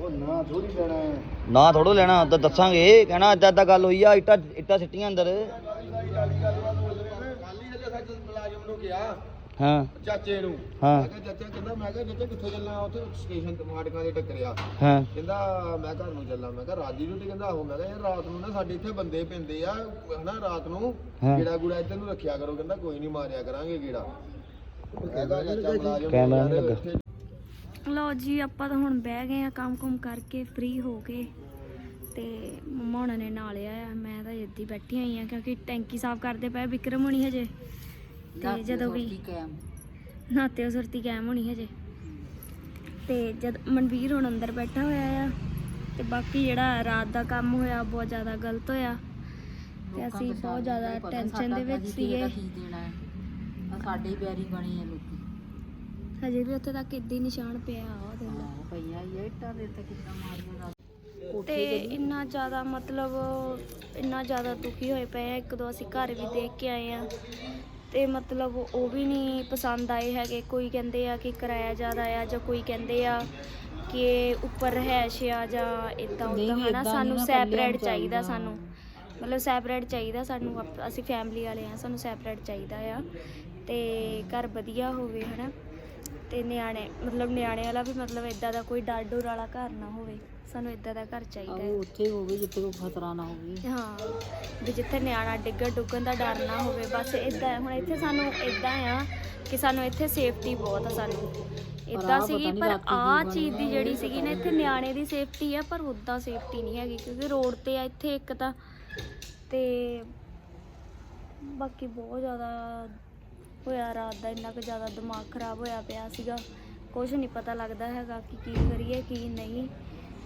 ਉਹ ਨਾ ਥੋੜੀ ਲੈਣਾ ਹੈ। ਨਾ ਥੋੜੋ ਲੈਣਾ ਤਾਂ ਦੱਸਾਂਗੇ। ਕਹਿਣਾ ਏਦਾਂ ਏਦਾਂ ਗੱਲ ਹੋਈ ਆ ਇੱਟਾਂ ਇੱਟਾਂ ਸਿੱਟੀਆਂ ਅੰਦਰ। ਕੱਲ ਹੀ ਹਜੇ ਸੱਚ ਮੁਲਾਜ਼ਮ ਨੂੰ ਗਿਆ ਹਾਂ। ਚਾਚੇ ਨੂੰ। ਹਾਂ। ਮੈਂ ਕਿਹਾ ਚਾਚਾ ਕਹਿੰਦਾ ਮੈਂ ਕਿਹਾ ਚਾਚਾ ਕਿੱਥੇ ਚੱਲਣਾ ਉੱਥੇ ਸਟੇਸ਼ਨ ਤੇ ਮਾਟਕਾਂ ਦੇ ਟੱਕਰਿਆ। ਹਾਂ। ਕਹਿੰਦਾ ਮੈਂ ਘਰ ਨੂੰ ਚੱਲਾਂ। ਮੈਂ ਕਿਹਾ ਰਾਜੀ ਨੂੰ ਤੇ ਕਹਿੰਦਾ ਆਹੋ। ਮੈਂ ਕਿਹਾ ਯਾਰ ਰਾਤ ਨੂੰ ਨਾ ਸਾਡੇ ਇੱਥੇ ਬੰਦੇ ਪੈਂਦੇ ਆ ਹਨਾ ਰਾਤ ਨੂੰ। ਹਾਂ। ਗੇੜਾ ਗੁੜਾ ਇੱਧਰ ਨੂੰ ਰੱਖਿਆ ਕਰੋ। ਕਹਿੰਦਾ ਕੋਈ ਨਹੀਂ ਮਾਰਿਆ ਕਰਾਂਗੇ ਗੇੜਾ। ਕਹਿੰਦਾ ਚਾਚਾ ਮੁਲਾਜ਼ਮ ਕੈਮਰਾ ਨੀ ਯਾਰ ਲੱਗਾ। ਇੱਥੇ ਲਓ ਜੀ ਆਪਾਂ ਤਾਂ ਹੁਣ ਬਹਿ ਗਏ ਆ ਕੰਮ ਕੁਮ ਕਰਕੇ ਫ੍ਰੀ ਹੋ ਕੇ। ਤੇ ਮੰਮਾ ਹੁਣਾਂ ਨੇ ਨਾਲ ਆਇਆ ਮੈਂ ਤਾਂ ਇੱਦੀ ਬੈਠੀ ਹੋਈ ਆ ਕਿਉਂਕਿ ਟੈਂਕੀ ਸਾਫ਼ ਕਰਦੇ ਪਏ ਵਿਕਰਮ ਹੋਣੀ ਹਜੇ। ਤੇ ਜਦੋਂ ਵੀ ਕੈਮ ਨਾਤੇ ਉਹ ਸੁਰਤੀ ਕਾਇਮ ਹੋਣੀ ਹਜੇ। ਤੇ ਜਦ ਮਨਵੀਰ ਹੁਣ ਅੰਦਰ ਬੈਠਾ ਹੋਇਆ ਆ ਤੇ ਬਾਕੀ ਜਿਹੜਾ ਰਾਤ ਦਾ ਕੰਮ ਹੋਇਆ ਬਹੁਤ ਜ਼ਿਆਦਾ ਗਲਤ ਹੋਇਆ। ਤੇ ਅਸੀਂ ਬਹੁਤ ਜ਼ਿਆਦਾ ਟੈਨਸ਼ਨ ਦੇ ਵਿੱਚ ਸੀਗੇ। ਆ ਸਾਡੇ ਬੈਰੀ ਬਣੇ ਆ ਲੋਕੀ। ਹਜੇ ਵੀ ਉੱਥੇ ਤੱਕ ਇਦਾਂ ਹੀ ਨਿਸ਼ਾਨ ਪਿਆ ਆ ਉਹਦੇ ਨਾਲ। ਹਾਂ ਇਹ ਇੱਟਾਂ ਦੇ ਉੱਤੇ ਕਿੱਦਾਂ ਮਾਰੀਆਂ ਤੇ ਇੰਨਾ ਜ਼ਿਆਦਾ ਮਤਲਬ ਇੰਨਾ ਜ਼ਿਆਦਾ ਦੁਖੀ ਹੋਏ ਪਏ ਆ। ਇੱਕ ਦੋ ਅਸੀਂ ਘਰ ਵੀ ਦੇਖ ਕੇ ਆਏ ਆ। ਤੇ ਮਤਲਬ ਉਹ ਵੀ ਨਹੀਂ ਪਸੰਦ ਆਏ ਹੈਗੇ। ਕੋਈ ਕਹਿੰਦੇ ਆ ਕਿ ਕਿਰਾਇਆ ਜ਼ਿਆਦਾ ਆ ਜਾਂ ਕੋਈ ਕਹਿੰਦੇ ਆ ਕਿ ਉੱਪਰ ਰਹਿਸ਼ ਆ ਜਾਂ ਇਦਾਂ ਉਦਾਂ ਨਾ ਸਾਨੂੰ ਸੈਪਰੇਟ ਚਾਹੀਦਾ ਸਾਨੂੰ। ਮਤਲਬ ਸੈਪਰੇਟ ਚਾਹੀਦਾ ਸਾਨੂੰ ਅਸੀਂ ਫੈਮਲੀ ਵਾਲੇ ਆ ਸਾਨੂੰ ਸੈਪਰੇਟ ਚਾਹੀਦਾ ਆ। ਤੇ ਘਰ ਵਧੀਆ ਹੋਵੇ ਹੈ ਨਾ ਤੇ ਨਿਆਣੇ ਮਤਲਬ ਨਿਆਣੇ ਵਾਲਾ ਵੀ ਮਤਲਬ ਇਦਾਂ ਦਾ ਕੋਈ ਡਰ ਡਰ ਵਾਲਾ ਘਰ ਨਾ ਹੋਵੇ। ਸਾਨੂੰ ਇਦਾਂ ਦਾ ਘਰ ਚਾਹੀਦਾ ਹੈ। ਆਹੋ ਉੱਥੇ ਹੋਵੇ ਜਿੱਥੇ ਕੋਈ ਖਤਰਾ ਨਾ ਹੋਵੇ। ਹਾਂ ਵੀ ਜਿੱਥੇ ਨਿਆਣਾ ਡਿੱਗਣ ਡੁੱਗਣ ਦਾ ਡਰ ਨਾ ਹੋਵੇ ਬਸ ਇਦਾਂ ਹੁਣ ਇੱਥੇ ਸਾਨੂੰ ਇਦਾਂ ਆ ਕਿ ਸਾਨੂੰ ਇੱਥੇ ਸੇਫਟੀ ਬਹੁਤ ਆ ਸਾਨੂੰ। ਇਦਾਂ ਸੀਗੀ ਪਰ ਆ ਚੀਜ਼ ਦੀ ਜਿਹੜੀ ਸੀਗੀ ਨਾ ਇੱਥੇ ਨਿਆਣੇ ਦੀ ਸੇਫਟੀ ਆ ਪਰ ਉਦਾਂ ਸੇਫਟੀ ਨਹੀਂ ਹੈਗੀ ਕਿਉਂਕਿ ਰੋਡ ਤੇ ਆ ਇੱਥੇ ਇੱਕ ਤਾਂ। ਤੇ ਬਾਕੀ ਬਹੁਤ ਜ਼ਿਆਦਾ ਹੋਇਆ ਰਾਤ ਦਾ ਇੰਨਾ ਕੁ ਜ਼ਿਆਦਾ ਦਿਮਾਗ ਖਰਾਬ ਹੋਇਆ ਪਿਆ ਸੀਗਾ। ਕੁਝ ਨਹੀਂ ਪਤਾ ਲੱਗਦਾ ਹੈਗਾ ਕਿ ਕੀ ਕਰੀਏ ਕੀ ਨਹੀਂ।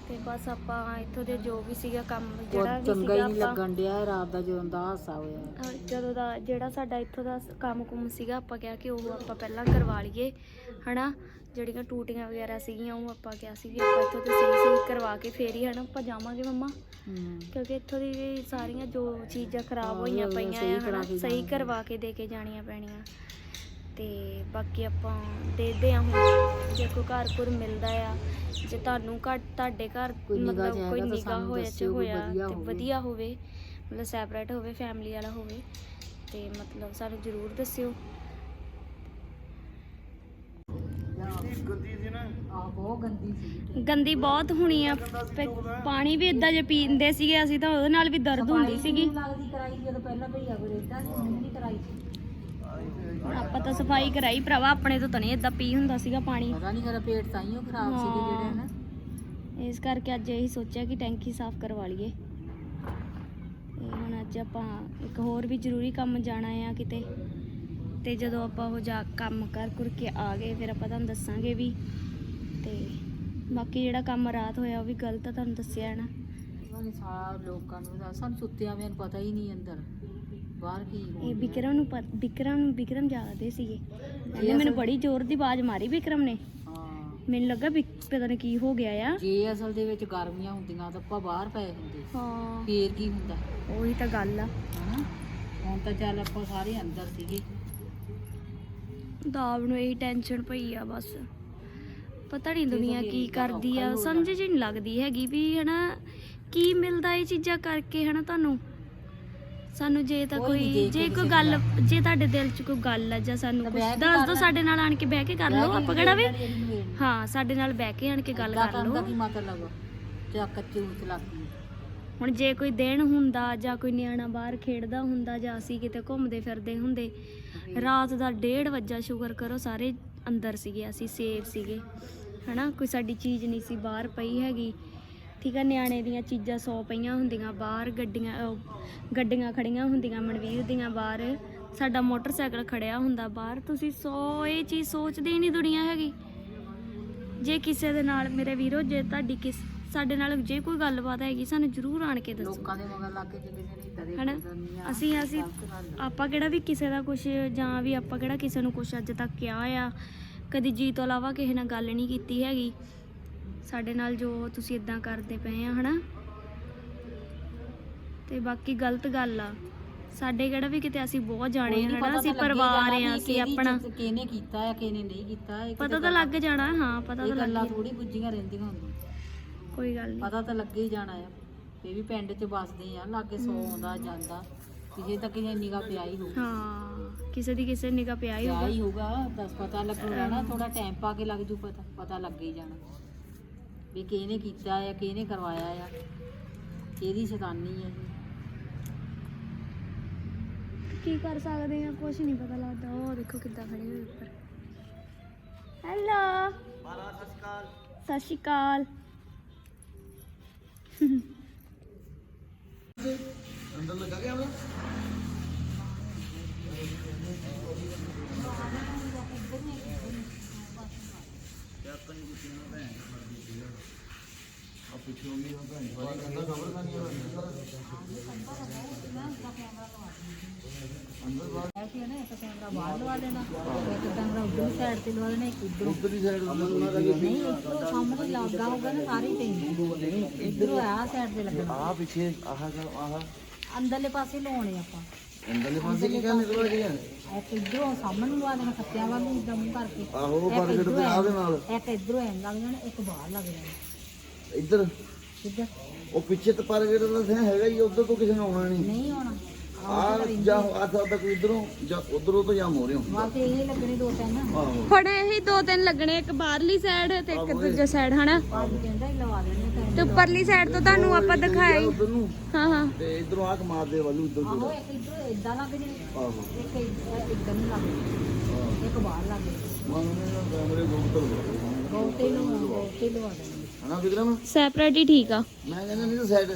ਤੇ ਬਸ ਆਪਾਂ ਇੱਥੋਂ ਦੇ ਜੋ ਵੀ ਸੀਗਾ ਕੰਮ ਜਿਹੜਾ ਵੀ ਚੰਗਾ ਹੀ ਸੀਗਾ ਨਹੀਂ ਆਪਾਂ ਲੱਗਣ ਡਿਆ ਰਾਤ ਦਾ ਜਦੋਂ ਦਾ ਹਾਸਾ ਹੋਇਆ। ਹਾਂ, ਜਦੋਂ ਦਾ ਜਿਹੜਾ ਸਾਡਾ ਇੱਥੋਂ ਦਾ ਕੰਮ ਕੁਮ ਸੀਗਾ ਆਪਾਂ ਕਿਹਾ ਕਿ ਉਹ ਆਪਾਂ ਪਹਿਲਾਂ ਕਰਵਾ ਲਈਏ ਹਨਾ? ਜਿਹੜੀਆਂ ਟੂਟੀਆਂ ਵਗੈਰਾ ਸੀਗੀਆਂ ਉਹ ਆਪਾਂ ਕਿਹਾ ਸੀ ਵੀ ਆਪਾਂ ਇੱਥੋਂ ਤੇ ਸਹੀ ਸਹੀ ਕਰਵਾ ਕੇ ਫੇਰ ਹੀ ਹਨਾ ਆਪਾਂ ਜਾਵਾਂਗੇ ਮੰਮਾ ਕਿਉਂਕਿ ਇੱਥੋਂ ਦੀ ਸਾਰੀਆਂ ਜੋ ਚੀਜ਼ਾਂ ਖਰਾਬ ਹੋਈਆਂ ਪਈਆਂ ਆ ਹਨਾ ਸਹੀ। ਕਰਵਾ ਕੇ ਦੇ ਕੇ ਜਾਣੀਆਂ ਪੈਣੀਆਂ ਤੇ ਬਾਕੀ ਆਪਾਂ ਦੇਖਦੇ ਹਾਂ ਹੁਣ ਜੇ ਕੋਈ ਘਰ ਘੁਰ ਮਿਲਦਾ ਆ ਜੇ ਤੁਹਾਨੂੰ ਘੱਟ ਤੁਹਾਡੇ ਘਰ ਮਤਲਬ ਕੋਈ ਨਿਗਾਹ ਹੋਇਆ ਚ ਹੋਇਆ ਤੇ। ਵਧੀਆ ਹੋਵੇ ਮਤਲਬ ਸੈਪਰੇਟ ਹੋਵੇ ਫੈਮਿਲੀ ਵਾਲਾ ਹੋਵੇ ਤੇ ਮਤਲਬ ਸਾਨੂੰ ਜ਼ਰੂਰ ਦੱਸਿਓ ਆ ਬਹੁਤ ਗੰਦੀ ਸੀ ਗੰਦੀ ਬਹੁਤ ਹੋਣੀ ਆ ਪਾਣੀ ਵੀ ਇਦਾਂ ਜੇ ਪੀਂਦੇ ਸੀਗੇ ਅਸੀਂ ਤਾਂ ਉਹਦੇ ਨਾਲ ਵੀ ਦਰਦ ਹੁੰਦੀ ਸੀਗੀ। ਲੱਗਦੀ ਕਰਾਈ ਜਦੋਂ ਪਹਿਲਾਂ ਭਈਆ ਕੋਲ ਰਹਿੰਦਾ ਸੀ ਹੁਣ ਨਹੀਂ ਕਰਾਈ। ਹੁਣ ਆਪਾਂ ਤਾਂ ਸਫ਼ਾਈ ਕਰਾਈ ਭਰਾਵਾ ਆਪਣੇ ਤੋਂ ਤਾਂ ਨਹੀਂ ਇਦਾਂ ਪੀ ਹੁੰਦਾ ਸੀਗਾ ਪਾਣੀ। ਪਤਾ ਨਹੀਂ ਕਰਾ ਪੇਟ ਤਾਂ ਹੀ ਉਹ ਖਰਾਬ ਸੀਗੇ ਜਿਹੜੇ ਨਾ ਇਸ ਕਰਕੇ ਅੱਜ ਇਹੀ ਸੋਚਿਆ ਕਿ ਟੈਂਕੀ ਸਾਫ਼ ਕਰਵਾ ਲਈਏ। ਤੇ ਹੁਣ ਅੱਜ ਆਪਾਂ ਇੱਕ ਹੋਰ ਵੀ ਜ਼ਰੂਰੀ ਕੰਮ ਜਾਣਾ ਆ ਕਿਤੇ। ਤੇ ਜਦੋਂ ਆਪਾਂ ਉਹ ਜਾ ਕੰਮ ਕਰ ਕੁਰ ਕੇ ਆ ਗਏ ਫਿਰ ਆਪਾਂ ਤੁਹਾਨੂੰ ਦੱਸਾਂਗੇ ਵੀ। ਤੇ ਬਾਕੀ ਜਿਹੜਾ ਕੰਮ ਰਾਤ ਹੋਇਆ ਉਹ ਵੀ ਗਲਤ ਆ ਤੁਹਾਨੂੰ ਦੱਸਿਆ ਨਾ। ਵਾਲੇ ਸਾਰ ਲੋਕਾਂ ਨੂੰ ਤਾਂ ਸਾਨੂੰ ਸੁੱਤਿਆਂ ਨੂੰ ਪਤਾ ਹੀ ਨਹੀਂ ਅੰਦਰ। ਬਾਹਰ ਕੀ ਹੋ ਇਹ। ਵਿਕਰਮ ਨੂੰ ਪਤ- ਵਿਕਰਮ ਨੂੰ ਵਿਕਰਮ ਜਾਗਦੇ ਸੀਗੇ। ਕਹਿੰਦੇ ਮੈਨੂੰ ਬੜੀ ਜ਼ੋਰ ਦੀ ਆਵਾਜ਼ ਮਾਰੀ ਵਿਕਰਮ ਨੇ। ਹਾਂ। ਮੈਨੂੰ ਲੱਗਾ ਵੀ ਪਤਾ ਨਹੀਂ ਕੀ ਹੋ ਗਿਆ ਆ। ਜੇ ਅਸਲ ਦੇ ਵਿੱਚ ਗਰਮੀਆਂ ਹੁੰਦੀਆਂ ਤਾਂ ਆਪਾਂ ਬਾਹਰ ਪਏ ਹੁੰਦੇ। ਹਾਂ। ਫੇਰ ਕੀ ਹੁੰਦਾ? ਉਹੀ ਤਾਂ ਗੱਲ ਆ। ਹਨਾ? ਹੁਣ ਤਾਂ ਚੱਲ ਆਪਾਂ ਸਾਰੇ ਅੰਦਰ ਸੀਗੇ। ਦਾਬ ਨੂੰ ਇਹੀ ਟੈਨਸ਼ਨ ਪਈ ਆ ਬਸ। ਪਤਾ ਨਹੀਂ ਦੁਨੀਆ ਕੀ ਕਰਦੀ ਆ ਸਮਝ ਜੀ ਨਹੀਂ ਲੱਗਦੀ ਹੈਗੀ ਵੀ ਹਨਾ ਕੀ ਮਿਲਦਾ ਇਹ ਚੀਜ਼ਾਂ ਕਰਕੇ ਹਨਾ ਤੁਹਾਨੂੰ? ਸਾਨੂੰ ਜੇ ਤਾਂ ਕੋਈ ਜੇ ਕੋਈ ਗੱਲ ਜੇ ਤੁਹਾਡੇ ਦਿਲ 'ਚ ਕੋਈ ਗੱਲ ਆ ਜਾਂ ਸਾਨੂੰ ਕੁਝ ਦੱਸ ਦਿਓ। ਸਾਡੇ ਨਾਲ ਆਣ ਕੇ ਬਹਿ ਕੇ ਕਰ ਲਓ ਆਪਾਂ ਕਿਹੜਾ ਵੀ ਹਾਂ ਸਾਡੇ ਨਾਲ ਬਹਿ ਕੇ ਆਣ ਕੇ ਗੱਲ ਕਰ ਲਓ। ਕੀ ਮਤਲਬ ਚੱਕ ਚੂਤ ਲੱਗੀ ਹੁਣ ਜੇ ਕੋਈ ਦਿਨ ਹੁੰਦਾ ਜਾਂ ਕੋਈ ਨਿਆਣਾ ਬਾਹਰ ਖੇਡਦਾ ਹੁੰਦਾ ਜਾਂ ਅਸੀਂ ਕਿਤੇ ਘੁੰਮਦੇ ਫਿਰਦੇ ਹੁੰਦੇ ਰਾਤ ਦਾ 1:30 ਵਜੇ ਸ਼ੁਕਰ ਕਰੋ ਸਾਰੇ ਅੰਦਰ ਸੀਗੇ ਅਸੀਂ ਸੇਫ ਸੀਗੇ। ਹਨਾ ਕੋਈ ਸਾਡੀ ਚੀਜ਼ ਨਹੀਂ ਸੀ ਬਾਹਰ ਪਈ ਹੈਗੀ। ਠੀਕ ਆ ਨਿਆਣੇ ਦੀਆਂ ਚੀਜ਼ਾਂ ਸੌ ਪਈਆਂ ਹੁੰਦੀਆਂ ਬਾਹਰ ਗੱਡੀਆਂ ਅਹ, ਗੱਡੀਆਂ ਖੜੀਆਂ ਹੁੰਦੀਆਂ ਮਨਵੀਰ ਦੀਆਂ ਬਾਹਰ ਸਾਡਾ ਮੋਟਰਸਾਈਕਲ ਖੜਿਆ ਹੁੰਦਾ ਬਾਹਰ। ਤੁਸੀਂ ਸੌ ਇਹ ਚੀਜ਼ ਸੋਚਦੇ ਹੀ ਨਹੀਂ ਦੁਨੀਆ ਹੈਗੀ। ਜੇ ਕਿਸੇ ਦੇ ਨਾਲ ਮੇਰੇ ਵੀਰੋ ਜੇ ਤੁਹਾਡੀ ਕਿਸ ਸਾਡੇ ਨਾਲ ਜੇ ਕੋਈ ਗੱਲਬਾਤ ਹੈਗੀ ਸਾਨੂੰ ਜ਼ਰੂਰ ਆਣ ਕੇ ਦੱਸੋ। ਲੋਕਾਂ ਦੇ ਮਗਰ ਲੱਗ ਕੇ ਜੇ ਕਿਸੇ ਨੇ ਇਦਾਂ ਦੇ ਹਨਾ ਅਸੀਂ ਅਸੀਂ ਗੱਲ। ਆਪਾਂ ਕਿਹੜਾ ਵੀ ਕਿਸੇ ਦਾ ਕੁਝ ਜਾਂ ਵੀ ਆਪਾਂ ਕਿਹੜਾ ਕਿਸੇ ਨੂੰ ਕੁਝ ਅੱਜ ਤੱਕ ਕਿਹਾ ਆ ਕਦੀ ਜੀ ਤੋਂ ਇਲਾਵਾ ਕਿਸੇ ਨਾਲ ਗੱਲ ਨਹੀਂ ਕੀਤੀ ਹੈਗੀ। ਸਾਡੇ ਨਾਲ ਜੋ ਤੁਸੀਂ ਇਦਾਂ ਕਰਦੇ ਪਏ ਆ ਹਨਾ? ਤੇ ਬਾਕੀ ਗਲਤ ਗੱਲ ਆ। ਸਾਡੇ ਕਿਹੜਾ ਵੀ ਕਿਤੇ ਅਸੀਂ ਬਹੁਤ ਜਾਣੇ ਆ ਹਨਾ? ਅਸੀਂ ਪਰਿਵਾਰ ਆ ਅਸੀਂ ਆਪਣਾ ਕਿਹਨੇ ਕੀਤਾ ਆ ਕਿਹਨੇ ਨਹੀਂ ਕੀਤਾ ਪਤਾ ਤਾਂ ਲੱਗ ਜਾਣਾ ਹਾਂ ਪਤਾ ਤਾਂ ਗੱਲਾਂ ਲੱਗ ਥੋੜੀ ਬੁੱਝੀਆਂ ਰਹਿੰਦੀਆਂ ਹੁੰਦੀਆਂ। ਕੋਈ ਗੱਲ ਨਹੀਂ। ਪਤਾ ਤਾਂ ਲੱਗੇ ਹੀ ਜਾਣਾ ਆ। ਇਹ ਵੀ ਪਿੰਡ 'ਚ ਵੱਸਦੇ ਆ ਲਾਗੇ ਸੌ ਆਉਂਦਾ ਜਾਂਦਾ। ਕਿਸੇ ਤਾਂ ਕਿਸੇ ਨਿਗਾਹ ਪਿਆ ਹੀ ਹੋਊ ਹਾਂ ਕਿਸੇ ਦੀ ਕਿਸੇ ਨਿਗਾ ਪਿਆ ਹੀ ਪਿਆ ਹੋਊਗਾ ਹੀ ਹੋਊਗਾ। ਦੱਸ ਪਤਾ ਲੱਗੂਗਾ ਨਾ ਥੋੜਾ ਟਾਈਮ ਪਾ ਕੇ ਲੱਗ ਜੂ ਪਤਾ ਪਤਾ ਲੱਗ ਹੀ ਜਾਣਾ। ਵੀ ਕਿਹਨੇ ਕੀਤਾ ਆ ਕਿਹਨੇ ਕਰਵਾਇਆ ਆ। ਕਿਹਦੀ ਸ਼ੈਤਾਨੀ ਹੈ ਕੀ ਕਰ ਸਕਦੇ ਆ ਕੁਝ ਨਹੀਂ ਪਤਾ ਲੱਗਦਾ। ਉਹ ਦੇਖੋ ਕਿੱਦਾਂ ਖੜੇ ਹੋਏ ਉੱਪਰ। ਹੈਲੋ ਸਤਿ ਸ਼੍ਰੀ ਅਕਾਲ। ਅੰਦਰ ਲੱਗਾ ਗਿਆ ਆ ਪਿੱਛੋਂ ਵੀ ਹਾਂ ਭੈਣ ਭਾਈ ਕਹਿੰਦਾ ਖਬਰ ਖਾਨੀ ਆ ਅੰਦਰ ਬਾਹਰ ਐਸੀ ਹੈ ਨਾ ਇੱਕ ਕੈਮਰਾ ਬਾਹਰ ਲਵਾ ਦੇਣਾ। ਇੱਕ ਕੈਮਰਾ ਉਧਰ ਸਾਈਡ ਤੇ ਲਵਾ ਦੇਣਾ ਇੱਕ ਇੱਧਰੋਂ ਉਧਰਲੀ ਸਾਈਡ ਨਹੀਂ ਇੱਧਰੋਂ ਸਾਹਮਣੇ ਲੱਗਾ ਹੋਊਗਾ ਨਾ ਸਾਰੇ ਤੇ ਇੱਧਰੋਂ ਆ ਸਾਈਡ ਤੇ ਲੱਗਣਾ। ਆ ਪਿੱਛੇ ਆਹ ਆਹ। ਅੰਦਰਲੇ ਪਾਸੇ ਲਾਉਣੇ ਆਪਾਂ। ਅੰਦਰਲੇ ਪਾਸੇ ਕੀ ਕਹਿੰਦੇ ਨਿਕਲ ਗਿਆ ਇੱਕ ਇੱਧਰੋਂ ਸਾਹਮਣੇ ਲਵਾ ਦੇਣਾ ਸੱਤਿਆਂ ਵੱਲ ਨੂੰ ਇਦਾਂ ਮੂੰਹ ਕਰਕੇ। ਆਹੋ ਇੱਧਰੋਂ ਤੇ ਆ ਦੇ ਨਾਲ। ਇੱਕ ਇੱਧਰੋਂ ਐਂ ਲੱਗ ਜਾਣਾ ਇੱਕ ਬਾਹਰ ਲੱਗ ਜਾਣਾ। ਇੱਧਰ? ਕਿੱਧਰ ਉਹ ਪਿੱਛੇ ਤੇ ਪਰਗੜ ਦਾ ਹੈਗਾ ਹੀ ਉਧਰ ਤੋਂ ਕਿਸੇ ਨੇ ਆਉਣਾ ਨਹੀਂ। ਨਹੀਂ ਆਉਣਾ। ਆ ਜਾਂ ਆ ਸਕਦਾ ਕੋਈ ਇਧਰੋਂ ਜਾਂ ਉਧਰੋਂ ਤੋਂ ਜਾਂ ਮੋਰਿਓ ਬਸ ਇਹ ਲੱਗਣੇ ਦੋ ਤਿੰਨ। ਆਹੋ। ਫੜੇ ਹੀ ਦੋ ਤਿੰਨ ਲੱਗਣੇ ਇੱਕ ਬਾਹਰਲੀ ਸਾਈਡ ਤੇ ਇੱਕ ਦੂਜੇ ਸਾਈਡ ਹਨਾ? ਅੱਜ ਕਹਿੰਦਾ ਹੀ ਲਵਾ ਦੇਣੇ ਤੇ ਉੱਪਰਲੀ ਸਾਈਡ ਤੋਂ ਤੁਹਾਨੂੰ ਆਪਾਂ ਹੀ ਉਧਰ। ਨੂੰ ਹਾਂ ਹਾਂ। ਤੇ ਇਧਰੋਂ ਆ ਕਮਾਰ ਦੇ ਵੱਲ ਉਧਰ ਆਹੋ ਤੋਂ ਇੱਕ ਇੱਧਰੋਂ ਇਦਾਂ ਲੱਗ ਜਾਣੇ ਆਹੋ। ਇੱਕ ਇੱਧਰ ਇੱਧਰ ਨੂੰ ਲੱਗ ਜਾਣੇ ਇੱਕ ਬਾਹਰ ਲੱਗ ਜਾਣੇ ਮਨ ਨੇ ਕੈਮਰੇ ਤੋਂ ਬਹੁਤੇ ਨੂੰ ਬਹੁਤੇ ਲਵਾ ਦੇਣੇ ਹਨਾ ਵਿਕਰਮ? ਸੈਪਰੇਟ ਹੀ ਠੀਕ ਆ। ਮੈਂ ਕਹਿੰਦਾ ਨਹੀਂ ਤਾਂ ਸਾਈਡ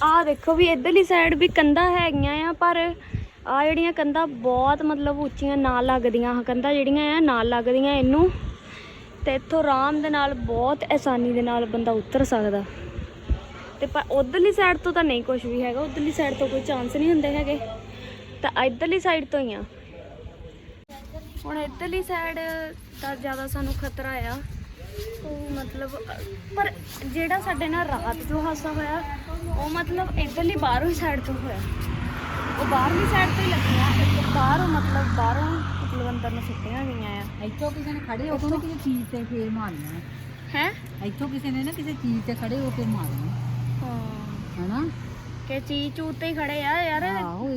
ਆਹ ਦੇਖੋ ਵੀ ਇਧਰਲੀ ਸਾਈਡ ਵੀ ਕੰਧਾਂ ਹੈਗੀਆਂ ਆ, ਪਰ ਆ ਜਿਹੜੀਆਂ ਕੰਧਾਂ ਬਹੁਤ ਮਤਲਬ ਉੱਚੀਆਂ ਨਾਲ ਲੱਗਦੀਆਂ ਆ ਕੰਧਾਂ ਜਿਹੜੀਆਂ ਆ ਨਾਲ ਲੱਗਦੀਆਂ ਇਹਨੂੰ। ਤੇ ਇੱਥੋਂ ਆਰਾਮ ਦੇ ਨਾਲ, ਬਹੁਤ ਆਸਾਨੀ ਦੇ ਨਾਲ ਬੰਦਾ ਉਤਰ ਸਕਦਾ। ਤੇ ਪਰ ਉਧਰਲੀ ਸਾਈਡ ਤੋਂ ਤਾਂ ਨਹੀਂ ਕੁਝ ਵੀ ਹੈਗਾ, ਉਧਰਲੀ ਸਾਈਡ ਤੋਂ ਕੋਈ ਚਾਂਸ ਨਹੀਂ ਹੁੰਦੇ ਹੈਗੇ। ਤਾਂ ਇਧਰਲੀ ਸਾਈਡ ਤੋਂ ਹੀ ਆ। ਹੁਣ ਇਧਰਲੀ ਸਾਈਡ ਦਾ ਜ਼ਿਆਦਾ ਸਾਨੂੰ ਖਤਰਾ ਆ। ਉਹ ਮਤਲਬ ਪਰ ਜਿਹੜਾ ਸਾਡੇ ਨਾਲ ਰਾਤ ਜੋ ਹਾਦਸਾ ਹੋਇਆ ਉਹ ਮਤਲਬ ਇਧਰਲੀ ਬਾਹਰੋਂ ਸਾਈਡ ਤੋਂ ਹੋਇਆ। ਉਹ ਬਾਹਰਲੀ ਸਾਈਡ ਤੋਂ ਹੀ ਲੱਗਿਆ ਇੱਕ ਬਾਹਰੋਂ ਮਤਲਬ ਬਾਹਰੋਂ ਮਤਲਬ ਅੰਦਰ ਨੂੰ ਸੁੱਟੀਆਂ ਗਈਆਂ ਆ। ਇੱਥੋਂ ਕਿਸੇ ਨੇ ਖੜੇ ਹੋ ਕੇ ਨਾ ਕਿਸੇ ਚੀਜ਼ ਤੇ ਫੇਰ ਮਾਰਨਾ ਹੈ? ਇੱਥੋਂ ਕਿਸੇ ਨੇ ਨਾ ਕਿਸੇ ਚੀਜ਼ ਤੇ ਖੜੇ ਹੋ ਕੇ ਮਾਰਨਾ ਹਾਂ। ਹਨਾ? ਕਿ ਚੀਜ਼ ਚੂਤ ਤੇ ਖੜੇ ਆ ਯਾਰ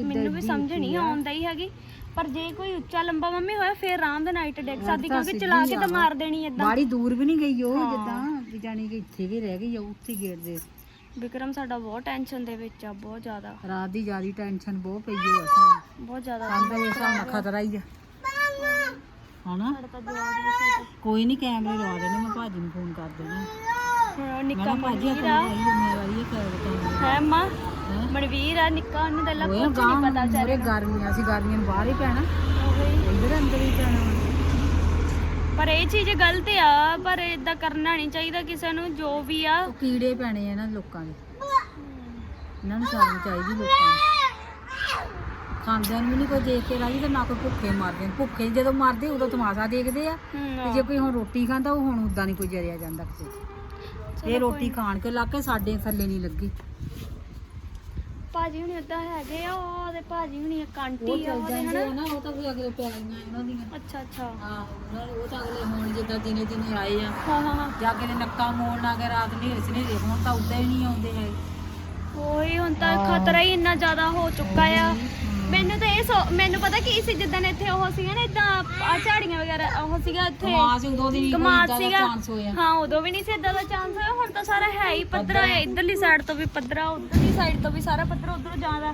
ਮੈਨੂੰ ਵੀ ਸਮਝ ਨਹੀਂ। ਆਉਂਦਾ ਹੀ ਹੈਗੀ। ਪਰ ਜੇ ਕੋਈ ਉੱਚਾ ਲੰਬਾ ਮੰਮੀ ਹੋਇਆ ਫੇਰ ਆਰਾਮ ਦੇ ਨਾਈਟ ਡਿੱਗ ਸਕਦੀ ਤਾਂ ਕਿਉਂਕਿ ਚਲਾ ਕੇ ਤਾਂ। ਮਾਰ ਦੇਣੀ ਏਦਾਂ। ਬਾੜੀ ਦੂਰ ਵੀ ਨਹੀਂ ਗਈ ਉਹ। ਜਿੱਦਾਂ ਵੀ ਜਾਣੀ ਕਿ ਇੱਥੇ ਵੀ ਰਹਿ ਗਈ ਆ ਉੱਥੇ ਗੇਟ ਦੇ ਵਿਕਰਮ ਸਾਡਾ ਬਹੁਤ ਟੈਨਸ਼ਨ ਦੇ ਵਿੱਚ ਆ ਬਹੁਤ ਜ਼ਿਆਦਾ। ਰਾਤ ਦੀ ਜਿਆਦੀ ਟੈਨਸ਼ਨ ਬਹੁਤ ਪਈ ਹੋਈ ਸਾਨੂੰ। ਬਹੁਤ ਜ਼ਿਆਦਾ ਸਾਨੂੰ ਹਿਸਾਬ ਨਾਲ ਖਤਰਾ ਹੀ ਆ। ਹਨਾ? ਕੋਈ ਨਹੀਂ ਕੈਮਰੇ ਲਵਾ ਦੇਣੇ ਮੈਂ ਭਾਜੀ ਨੂੰ ਫੋਨ ਕਰ ਦੇਣਾ। ਨਿੱਕਾ ਭਾਜੀ ਆ ਹੈ ਮਾਂ? ਮਨਵੀਰ ਆ ਨਿੱਕਾ ਉਹਨੂੰ ਤਾਂ ਓਏ ਕੁਝ ਗਾਂ ਨਹੀਂ ਪਤਾ ਚੱਲ ਮੂਰੇ ਗਰਮੀਆਂ ਸੀ ਗਰਮੀਆਂ ਨੂੰ ਬਾਹਰ ਹੀ ਪੈਣਾ। ਇੱਧਰ ਅੰਦਰ ਹੀ ਪੈਣਾ। ਪਰ ਇਹ ਚੀਜ਼ ਗਲਤ ਆ ਪਰ ਇਦਾਂ ਕਰਨਾ ਨਹੀਂ ਚਾਹੀਦਾ ਕਿਸੇ ਨੂੰ ਜੋ ਵੀ ਆ। ਉਹ ਕੀੜੇ ਪੈਣੇ ਆ ਇਹਨਾਂ ਲੋਕਾਂ ਦੇ। ਇਹਨਾਂ ਨੂੰ ਸ਼ਰਮ ਚਾਹੀਦੀ ਲੋਕਾਂ ਨੂੰ। ਖਾਂਦਿਆਂ ਨੂੰ ਵੀ ਨਹੀਂ ਕੋਈ ਦੇਖ ਕੇ ਰਾਜੀ ਤੇ ਨਾ ਕੋਈ ਭੁੱਖੇ ਮਰਦੇ। ਨੇ ਭੁੱਖੇ ਜਦੋਂ ਮਰਦੇ ਉਦੋਂ ਤਮਾਸ਼ਾ ਦੇਖਦੇ ਆ। ਤੇ ਜੇ ਕੋਈ ਹੁਣ ਰੋਟੀ ਖਾਂਦਾ ਉਹ ਹੁਣ ਉਦਾਂ ਨਹੀਂ ਕੋਈ ਜਰਿਆ ਜਾਂਦਾ ਕਿਸੇ। ਇਹ ਰੋਟੀ ਖਾਣ ਕੇ ਲੱਗ ਕੇ ਸਾਡੇ ਥੱਲੇ ਨਹੀਂ ਲੱਗੀ। ਭਾਜੀ ਹੁਣੀ ਏਦਾਂ ਹੈਗੇ ਆ ਉਹ ਉਹਦੇ ਭਾਜੀ ਹੁਣੀ ਉਹ ਆਂਟੀ ਆ ਚੱਲ ਉਹਦੇ ਜਾਂਦੇ ਆ ਹਨਾ ਨਾ ਉਹ ਤਾਂ ਕੋਈ ਅਗਲੇ ਪੈਲੀਆਂ ਉਹਨਾਂ ਦੀਆਂ। ਅੱਛਾ ਅੱਛਾ। ਆਹੋ ਉਹਨਾਂ ਨੂੰ- ਉਹ ਤਾਂ ਅਗਲੇ ਹੁਣ ਜਿੱਦਾਂ ਦਿਨੇ ਦਿਨੇ ਆਏ ਆ। ਹਾਂ ਹਾਂ ਹਾਂ। ਜਾ ਕੇ ਨੱਕਾ ਮੋੜਨ ਕੇ ਰਾਤ ਨੂੰ ਇਸ ਨੇ ਹੁਣ ਤਾਂ ਉਦਾਂ ਹੀ ਨਹੀਂ ਆਉਂਦੇ ਹੈ ਉਹੀ ਹੁਣ ਤਾਂ ਖਤਰਾ ਹੀ ਇੰਨਾ ਜ਼ਿਆਦਾ ਹੋ ਚੁੱਕਾ ਆ। ਮੈਨੂੰ ਤਾਂ ਇਹ ਸੋ- ਮੈਨੂੰ ਪਤਾ ਕੀ ਸੀ ਜਿੱਦਾਂ ਇੱਥੇ ਉਹ ਸੀਗਾ ਨਾ ਇਦਾਂ ਝਾੜੀਆਂ ਵਗੈਰਾ ਉਹ ਸੀਗਾ ਇੱਥੇ ਕਮਾਸ ਉਦੋਂ ਦੀ ਨਹੀਂ ਕੋਈ ਕਮਾਦ ਸੀਗਾ। ਚਾਂਸ ਹੋਇਆ। ਹਾਂ ਉਦੋਂ ਵੀ ਨਹੀਂ ਸੀ ਇਦਾਂ ਦਾ ਚਾਂਸ ਹੋਇਆ ਹੁਣ ਤਾਂ ਸਾਰਾ ਹੈ ਹੀ ਪੱਧਰਾ ਹੈ ਇਧਰਲੀ ਸਾਈਡ ਤੋਂ ਵੀ ਪੱਧਰਾ ਉਧਰਲੀ ਸਾਈਡ ਤੋਂ ਵੀ ਸਾਰਾ ਪੱਧਰਾ ਉਧਰੋਂ ਜਾਂਦਾ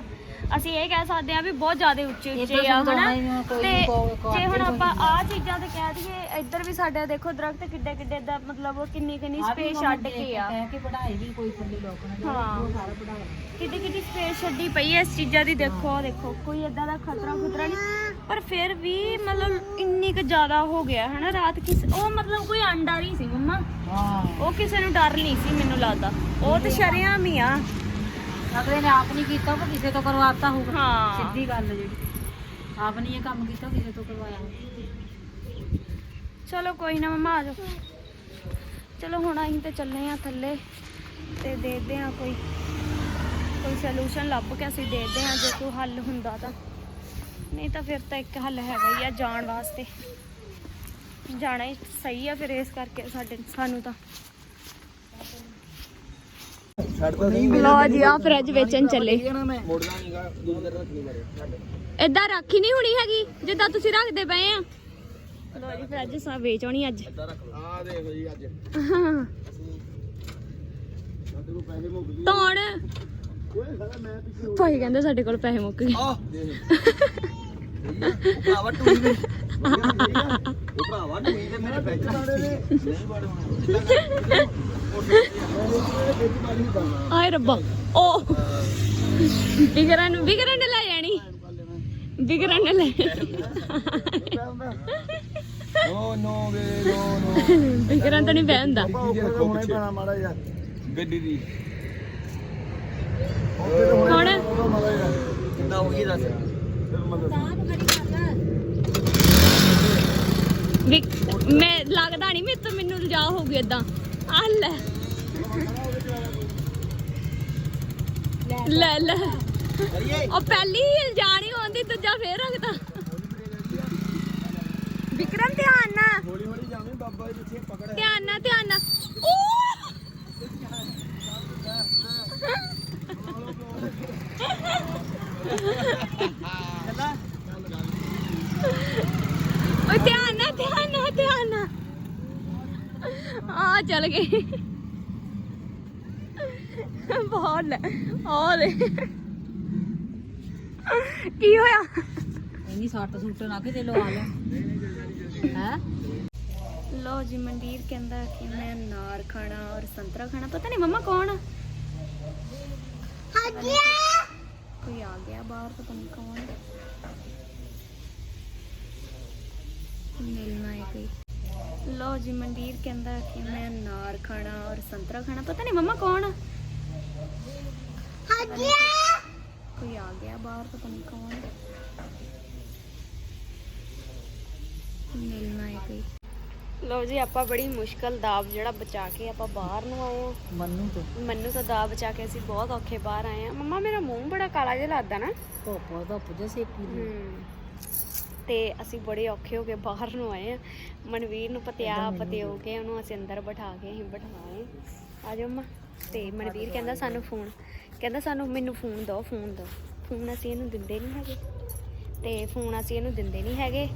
ਅਸੀਂ ਇਹ ਕਹਿ ਸਕਦੇ ਆ ਵੀ ਬਹੁਤ ਜ਼ਿਆਦਾ ਉੱਚੇ ਉੱਚੇ ਆ ਹਨਾ? ਤੇ ਜੇ ਹੁਣ ਆਪਾਂ ਆ ਚੀਜ਼ਾਂ ਤੇ ਕਹਿ ਦਈਏ ਇੱਧਰ ਵੀ ਸਾਡੇ ਦੇਖੋ ਦਰਖਤ ਕਿੱਡੇ ਕਿੱਡੇ ਦਾ ਮਤਲਬ ਕਿੰਨੀ ਕਿੰਨੀ ਸਪੇਸ ਛੱਡ ਕੇ ਆ। ਕੇ ਪੜਾਈ ਵੀ ਕੋਈ ਥੱਲੇ ਲੋਕਾਂ ਨੇ ਹਾਂ। ਉਹ ਸਾਰਾ ਪੜਾਇਆ ਕਿੱਡੀ ਕਿੱਡੀ ਸਪੇਸ ਛੱਡੀ ਪਈ ਐ ਇਸ ਚੀਜ਼ਾਂ ਦੀ ਦੇਖੋ ਦੇਖੋ ਕੋਈ ਏਦਾਂ ਦਾ ਖਤਰਾ ਖੁਤਰਾ ਨਹੀਂ। ਪਰ ਫਿਰ ਵੀ ਮਤਲਬ ਇੰਨੀ ਕੁ ਜ਼ਿਆਦਾ ਹੋ ਗਿਆ ਹਨਾ ਰਾਤ ਕਿਸ ਉਹ ਮਤਲਬ ਕੋਈ ਅੰਡਾ ਨਹੀਂ ਸੀ ਮੰਮਾ। ਉਹ ਕਿਸੇ ਨੂੰ ਡਰ ਨਹੀਂ ਸੀ ਮੈਨੂੰ ਲੱਗਦਾ। ਉਹ ਤੇ ਸ਼ਰਿਆਮ ਹੀ ਆ। ਅਗਲੇ ਨੇ ਆਪ ਨਹੀਂ ਕੀਤਾ ਉਹ ਕਿਸੇ ਤੋਂ ਕਰਵਾਤਾ ਹੋਊਗਾ। ਹਾਂ। ਸਿੱਧੀ ਗੱਲ ਹੈ ਜਿਹੜੀ। ਆਪ ਨਹੀਂ ਇਹ ਕੰਮ ਕੀਤਾ ਕਿਸੇ ਤੋਂ ਕਰਵਾਇਆ ਹੋਊਗਾ। ਚਲੋ ਕੋਈ ਨਾ ਮੰਮਾ ਆ ਜਾਓ। ਚਲੋ ਹੁਣ ਅਸੀਂ ਤੇ ਚੱਲੇ ਆ ਥੱਲੇ ਤੇ ਦੇਖਦੇ ਆ ਕੋਈ ਕੋਈ ਸੋਲੂਸ਼ਨ ਲੱਭ ਕੇ ਅਸੀਂ ਦੇਖਦੇ ਆ ਜੇ ਕੋਈ ਹੱਲ ਹੁੰਦਾ ਤਾਂ। ਨਹੀਂ ਤਾਂ ਫਿਰ ਤਾਂ ਇੱਕ ਹੱਲ ਹੈਗਾ ਹੀ ਆ ਜਾਣ ਵਾਸਤੇ। ਜਾਣਾ ਹੀ ਸਹੀ ਆ ਫਿਰ ਇਸ ਕਰਕੇ ਸਾਡੇ ਸਾਨੂੰ ਤਾਂ। ਲੋ ਜੀ ਆ ਫ੍ਰਿਜ ਵੇਚਣ ਚੱਲੇ। ਮੋੜਨਾ ਨਹੀਂਗਾ ਦੂਜੀ ਤਰ੍ਹਾਂ ਰੱਖਣੀ ਮਾਰੇ ਛੱਡ। ਇਦਾਂ ਰੱਖ ਹੀ ਨਹੀਂ ਹੋਣੀ ਹੈਗੀ ਜਿੱਦਾਂ ਤੁਸੀਂ ਰੱਖਦੇ ਪਏ ਆ। ਲੋ ਜੀ ਫ੍ਰਿਜ ਸਾ ਵੇਚ ਆਉਣੀ ਅੱਜ। ਇੱਦਾਂ ਰੱਖ ਲਓ। ਆ ਦੇਖੋ ਜੀ ਅੱਜ। ਹਾਂ ਸਾਡੇ ਕੋਲ ਪੈਸੇ ਮੁੱਕ ਗਏ ਤੌਣ। ਓਏ ਸਾਲਾ ਮੈਂ ਪਿੱਛੇ ਭਾਈ ਕਹਿੰਦੇ ਸਾਡੇ ਕੋਲ ਪੈਸੇ ਮੁੱਕ ਗਏ। ਆ ਦੇਖ ਉਹ ਭਰਾਵਾ ਟੂਈ ਦੇ ਉਹ ਭਰਾਵਾ ਟੂਈ ਦੇ ਮੇਰੇ ਪੈਸੇ ਨਹੀਂ ਬੜੇ ਹੋਣੇ ਆਏ ਰੱਬਾ। ਓ। ਬਿਗਰਨ ਬਿਗਰਨ ਲੈ ਜਾਣੀ। ਬਿਗਰਨ ਲੈ ਨੋ ਨੋ ਵੇ ਨੋ ਨੋ ਬਿਗਰਨ ਤਾਂ ਨਹੀਂ ਬਹਿ ਹੁੰਦਾ। ਗੱਡੀ ਦੀ। ਹੁਣ? ਕਿੰਨਾ ਹੋ ਗਈ ਦੱਸ। ਵੀ ਮੈਂ ਲੱਗਦਾ ਨਹੀਂ ਮੇਰੇ ਤੋਂ ਮੈਨੂੰ ਲਿਜਾ ਹੋਊਗੀ ਇਦਾਂ ਆ ਲੈ। ਲੈ ਲੈ। ਉਹ ਪਹਿਲੀ ਹੀ ਇਲਜਾਣੀ ਹੁੰਦੀ ਦੂਜਾ ਫੇਰ ਰੱਖਦਾ। ਵਿਕਰਮ ਧਿਆਨ ਨਾਲ। ਹੌਲੀ ਹੌਲੀ ਜਾਵੇਂ ਬਾਬਾ ਜੀ ਪਿੱਛੇ ਪਕੜ ਧਿਆਨ ਨਾਲ ਧਿਆਨ ਨਾਲ। ਓ! ਓਏ ਧਿਆਨ ਨਾਲ ਧਿਆਨ ਨਾਲ ਧਿਆਨ ਨਾਲ। ਆ ਚੱਲ ਗਏ। ਬਹੁਤ ਲੈ ਆ ਲੈ। ਕੀ ਹੋਇਆ? ਇੰਨੀ ਸੱਟ ਸੁੱਟ ਨਾ ਕਿਤੇ ਲਵਾ ਲੈ। ਹੈ? ਲੋ ਜੀ ਮਨਦੀਰ ਕਹਿੰਦਾ ਕਿ ਮੈਂ ਨਾਰ ਖਾਣਾ ਔਰ ਸੰਤਰਾ ਖਾਣਾ। ਪਤਾ ਨਹੀਂ ਮੰਮਾ ਕੌਣ ਆ? ਕੋਈ ਆ ਗਿਆ ਬਾਹਰ ਪਤਾ ਨਹੀਂ ਕੌਣ ਮਿਲਣਾ ਹੈ ਕੋਈ? ਲੋ ਜੀ ਮਨਦੀਰ ਕਹਿੰਦਾ ਕਿ ਮੈਂ ਨਾਰ ਖਾਣਾ ਔਰ ਸੰਤਰਾ ਖਾਣਾ। ਪਤਾ ਨਹੀਂ ਮੰਮਾ ਕੌਣ ਆ? ਕੋਈ ਆ ਗਿਆ ਬਾਹਰ ਪਤਾ ਨਹੀਂ ਕੌਣ। ਮਿਲਣਾ ਹੈ ਕੋਈ? ਲੋ ਜੀ ਆਪਾਂ ਬੜੀ ਮੁਸ਼ਕਲ ਦਾਬ ਜਿਹੜਾ ਬਚਾ ਕੇ ਆਪਾਂ ਬਾਹਰ ਨੂੰ ਆਏ ਆ ਮੰਨੂ ਤੋਂ। ਮੈਨੂੰ ਤਾਂ ਦਾਬ ਬਚਾ ਕੇ ਅਸੀਂ ਬਹੁਤ ਔਖੇ ਬਾਹਰ ਆਏ ਆ ਮੰਮਾ ਮੇਰਾ ਮੂੰਹ ਬੜਾ ਕਾਲਾ ਜਿਹਾ ਲੱਗਦਾ ਨਾ। ਧੁੱਪ ਧੁੱਪ ਜੇ ਸੇਕੀ ਦੀ। ਹਮ। ਤੇ ਅਸੀਂ ਬੜੇ ਔਖੇ ਹੋ ਕੇ ਬਾਹਰ ਨੂੰ ਆਏ ਆ। ਮਨਵੀਰ ਨੂੰ ਪਤਿਆ ਪਤਿਓ ਕੇ ਉਹਨੂੰ ਅਸੀਂ ਅੰਦਰ ਬਿਠਾ ਕੇ ਅਸੀਂ ਬਿਠਾਏ। ਆ ਜਾਓ ਮੰਮਾ ਤੇ ਮਨਵੀਰ ਕਹਿੰਦਾ ਸਾਨੂੰ ਫੋਨ। ਕਹਿੰਦਾ ਸਾਨੂੰ ਮੈਨੂੰ ਫੋਨ ਦਿਓ ਫੋਨ ਦਿਓ ਫੋਨ ਅਸੀਂ ਇਹਨੂੰ ਦਿੰਦੇ ਨਹੀਂ ਹੈਗੇ। ਤੇ ਫੋਨ ਅਸੀਂ ਇਹਨੂੰ ਦਿੰਦੇ ਨਹੀਂ ਹੈਗੇ।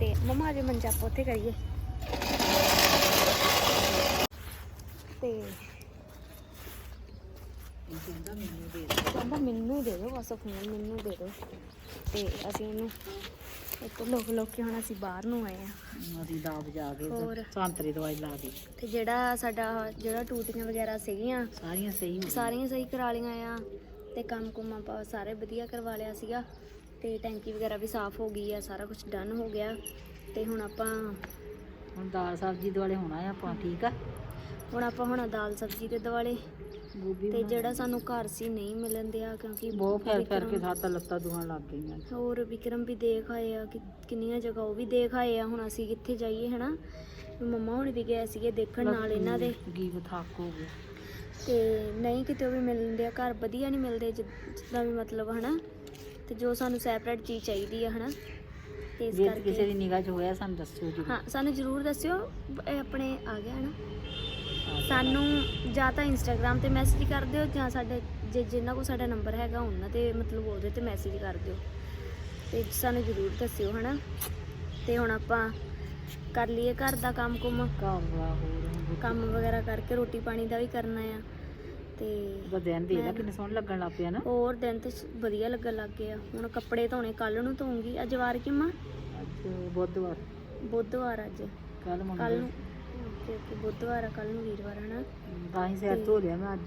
ਤੇ ਮਮਾ ਅਜੇ ਮੰਜਾ ਆਪਾਂ ਉੱਥੇ ਕਰੀਏ। ਤੇ ਕਹਿੰਦਾ ਮੈਨੂੰ ਦੇ ਦਿਓ। ਬਸ ਫੋਨ ਮੈਨੂੰ ਦੇ ਦਿਓ। ਤੇ ਅਸੀਂ ਇਹਨੂੰ ਇੱਥੇ ਲੋਕ ਲੋਕ ਕੇ ਹੁਣ ਅਸੀਂ ਬਾਹਰ ਨੂੰ ਆਏ ਆ। ਅਸੀਂ ਦਾਬ ਜਾ ਕੇ ਹੋਰ। ਸੰਤਰੀ ਦਵਾਈ ਲਾ ਦੇ ਤੇ ਜਿਹੜਾ ਸਾਡਾ ਜਿਹੜਾ ਟੂਟੀਆਂ ਵਗੈਰਾ ਸੀਗੀਆਂ ਸਾਰੀਆਂ ਸਹੀ ਹੋ ਸਾਰੀਆਂ ਸਹੀ ਕਰਾ ਲਈਆਂ ਆ ਤੇ ਕੰਮ ਕੁਮ ਆਪਾਂ ਸਾਰੇ ਵਧੀਆ ਕਰਵਾ ਲਿਆ ਸੀਗਾ ਤੇ ਟੈਂਕੀ ਵਗੈਰਾ ਵੀ ਸਾਫ਼ ਹੋ ਗਈ ਆ ਸਾਰਾ ਕੁਝ ਡਨ ਹੋ ਗਿਆ ਤੇ ਹੁਣ ਆਪਾਂ ਹੁਣ ਦਾਲ ਸਬਜ਼ੀ ਦੁਆਲੇ ਹੋਣਾ ਆ ਆਪਾਂ ਠੀਕ ਆ? ਹੁਣ ਆਪਾਂ ਹੁਣ ਦਾਲ ਸਬਜ਼ੀ ਦੇ ਦਿਵਾਲੇ ਗੋਭੀ ਤੇ ਜਿਹੜਾ ਸਾਨੂੰ ਘਰ ਸੀ ਨਹੀਂ ਮਿਲਣ ਦਿਆ ਕਿਉਂਕਿ ਬਹੁਤ ਫੇਰ ਫੇਰ ਕੇ ਵਿਕਰਮ- ਸਾਤਾ ਲੱਤਾਂ ਦੁਹਾਂ ਲੱਗ ਗਈਆਂ। ਹੋਰ ਵਿਕਰਮ ਵੀ ਦੇਖ ਆਏ ਆ ਕਿ ਕਿੰਨੀਆਂ ਜਗ੍ਹਾ ਉਹ ਵੀ ਦੇਖ ਆਏ ਆ ਹੁਣ ਅਸੀਂ ਕਿੱਥੇ ਜਾਈਏ ਹਨਾ? ਮੰਮਾ ਹੁਣ ਵੀ ਗਏ ਸੀਗੇ ਦੇਖਣ ਨਾਲ ਇਹਨਾਂ ਦੇ। ਕੀ ਥੱਕ ਹੋ ਗਿਆ ਤੇ ਨਹੀਂ ਕਿਤੇ ਉਹ ਵੀ ਮਿਲਦੇ ਆ ਘਰ ਵਧੀਆ ਨਹੀਂ ਮਿਲਦੇ ਜਿ- ਜਿੱਦਾਂ ਵੀ ਮਤਲਬ ਹਨਾ? ਤੇ ਜੋ ਸਾਨੂੰ ਸੈਪਰੇਟ ਚੀਜ਼ ਚਾਹੀਦੀ ਆ ਹਨਾ? ਤੇ ਇਸ ਜੇ ਕਿਸੇ ਕਰਕੇ ਦੀ ਨਿਗਾਹ 'ਚ ਹੋਇਆ ਸਾਨੂੰ ਦੱਸਿਓ ਜੀ ਹਾਂ ਸਾਨੂੰ ਜਰੂਰ ਦੱਸਿਓ ਇਹ ਆਪਣੇ ਆ ਗਿਆ ਨਾ ਸਾਨੂੰ ਜਾਂ ਤਾਂ ਇੰਸਟਾਗ੍ਰam ਤੇ ਮੈਸੇਜ ਕਰ ਦਿਓ ਜਾਂ ਸਾਡੇ ਜੇ ਜਿਨ੍ਹਾਂ ਕੋਲ ਸਾਡਾ ਨੰਬਰ ਹੈਗਾ ਉਹਨਾਂ ਤੇ ਮਤਲਬ ਉਹਦੇ ਤੇ ਮੈਸੇਜ ਕਰ ਦਿਓ। ਤੇ ਸਾਨੂੰ ਜਰੂਰ ਦੱਸਿਓ ਹਨਾ? ਤੇ ਹੁਣ ਆਪਾਂ ਕਰ ਲਈਏ ਘਰ ਦਾ ਕੰਮ ਕੁਮ। ਹੋਰ ਕੰਮ ਵਗੈਰਾ ਕਰਕੇ ਰੋਟੀ ਪਾਣੀ ਦਾ ਵੀ ਕਰਨਾ ਆ। ਤੇ ਦਿਨ ਦੇ ਨਾ ਕਿੰਨੇ ਸੋਹਣੇ ਲੱਗਣ ਲੱਗ ਪਿਆ ਨਾ। ਹੋਰ ਦਿਨ ਤੇ ਵਧੀਆ ਲੱਗਣ ਲੱਗ ਗਏ ਆ। ਹੁਣ ਕੱਪੜੇ ਧੋਣੇ ਕੱਲ ਨੂੰ ਧੋਉਂਗੀ ਅੱਜ ਵਾਰ ਕਿ ਮਾਂ ਅੱਜ ਬੁੱਧਵਾਰ। ਬੁੱਧਵਾਰ ਅੱਜ। ਕੱਲ ਕੱਲ ਮੰਗਲ ਨੂੰ ਓਕੇ ਓਕੇ ਬੁੱਧਵਾਰ ਆ ਕੱਲ ਨੂੰ ਵੀਰਵਾਰ ਹਨਾ ਤਾਂ ਹੀ ਸਿਰ ਧੋ ਲਿਆ ਮੈਂ ਅੱਜ।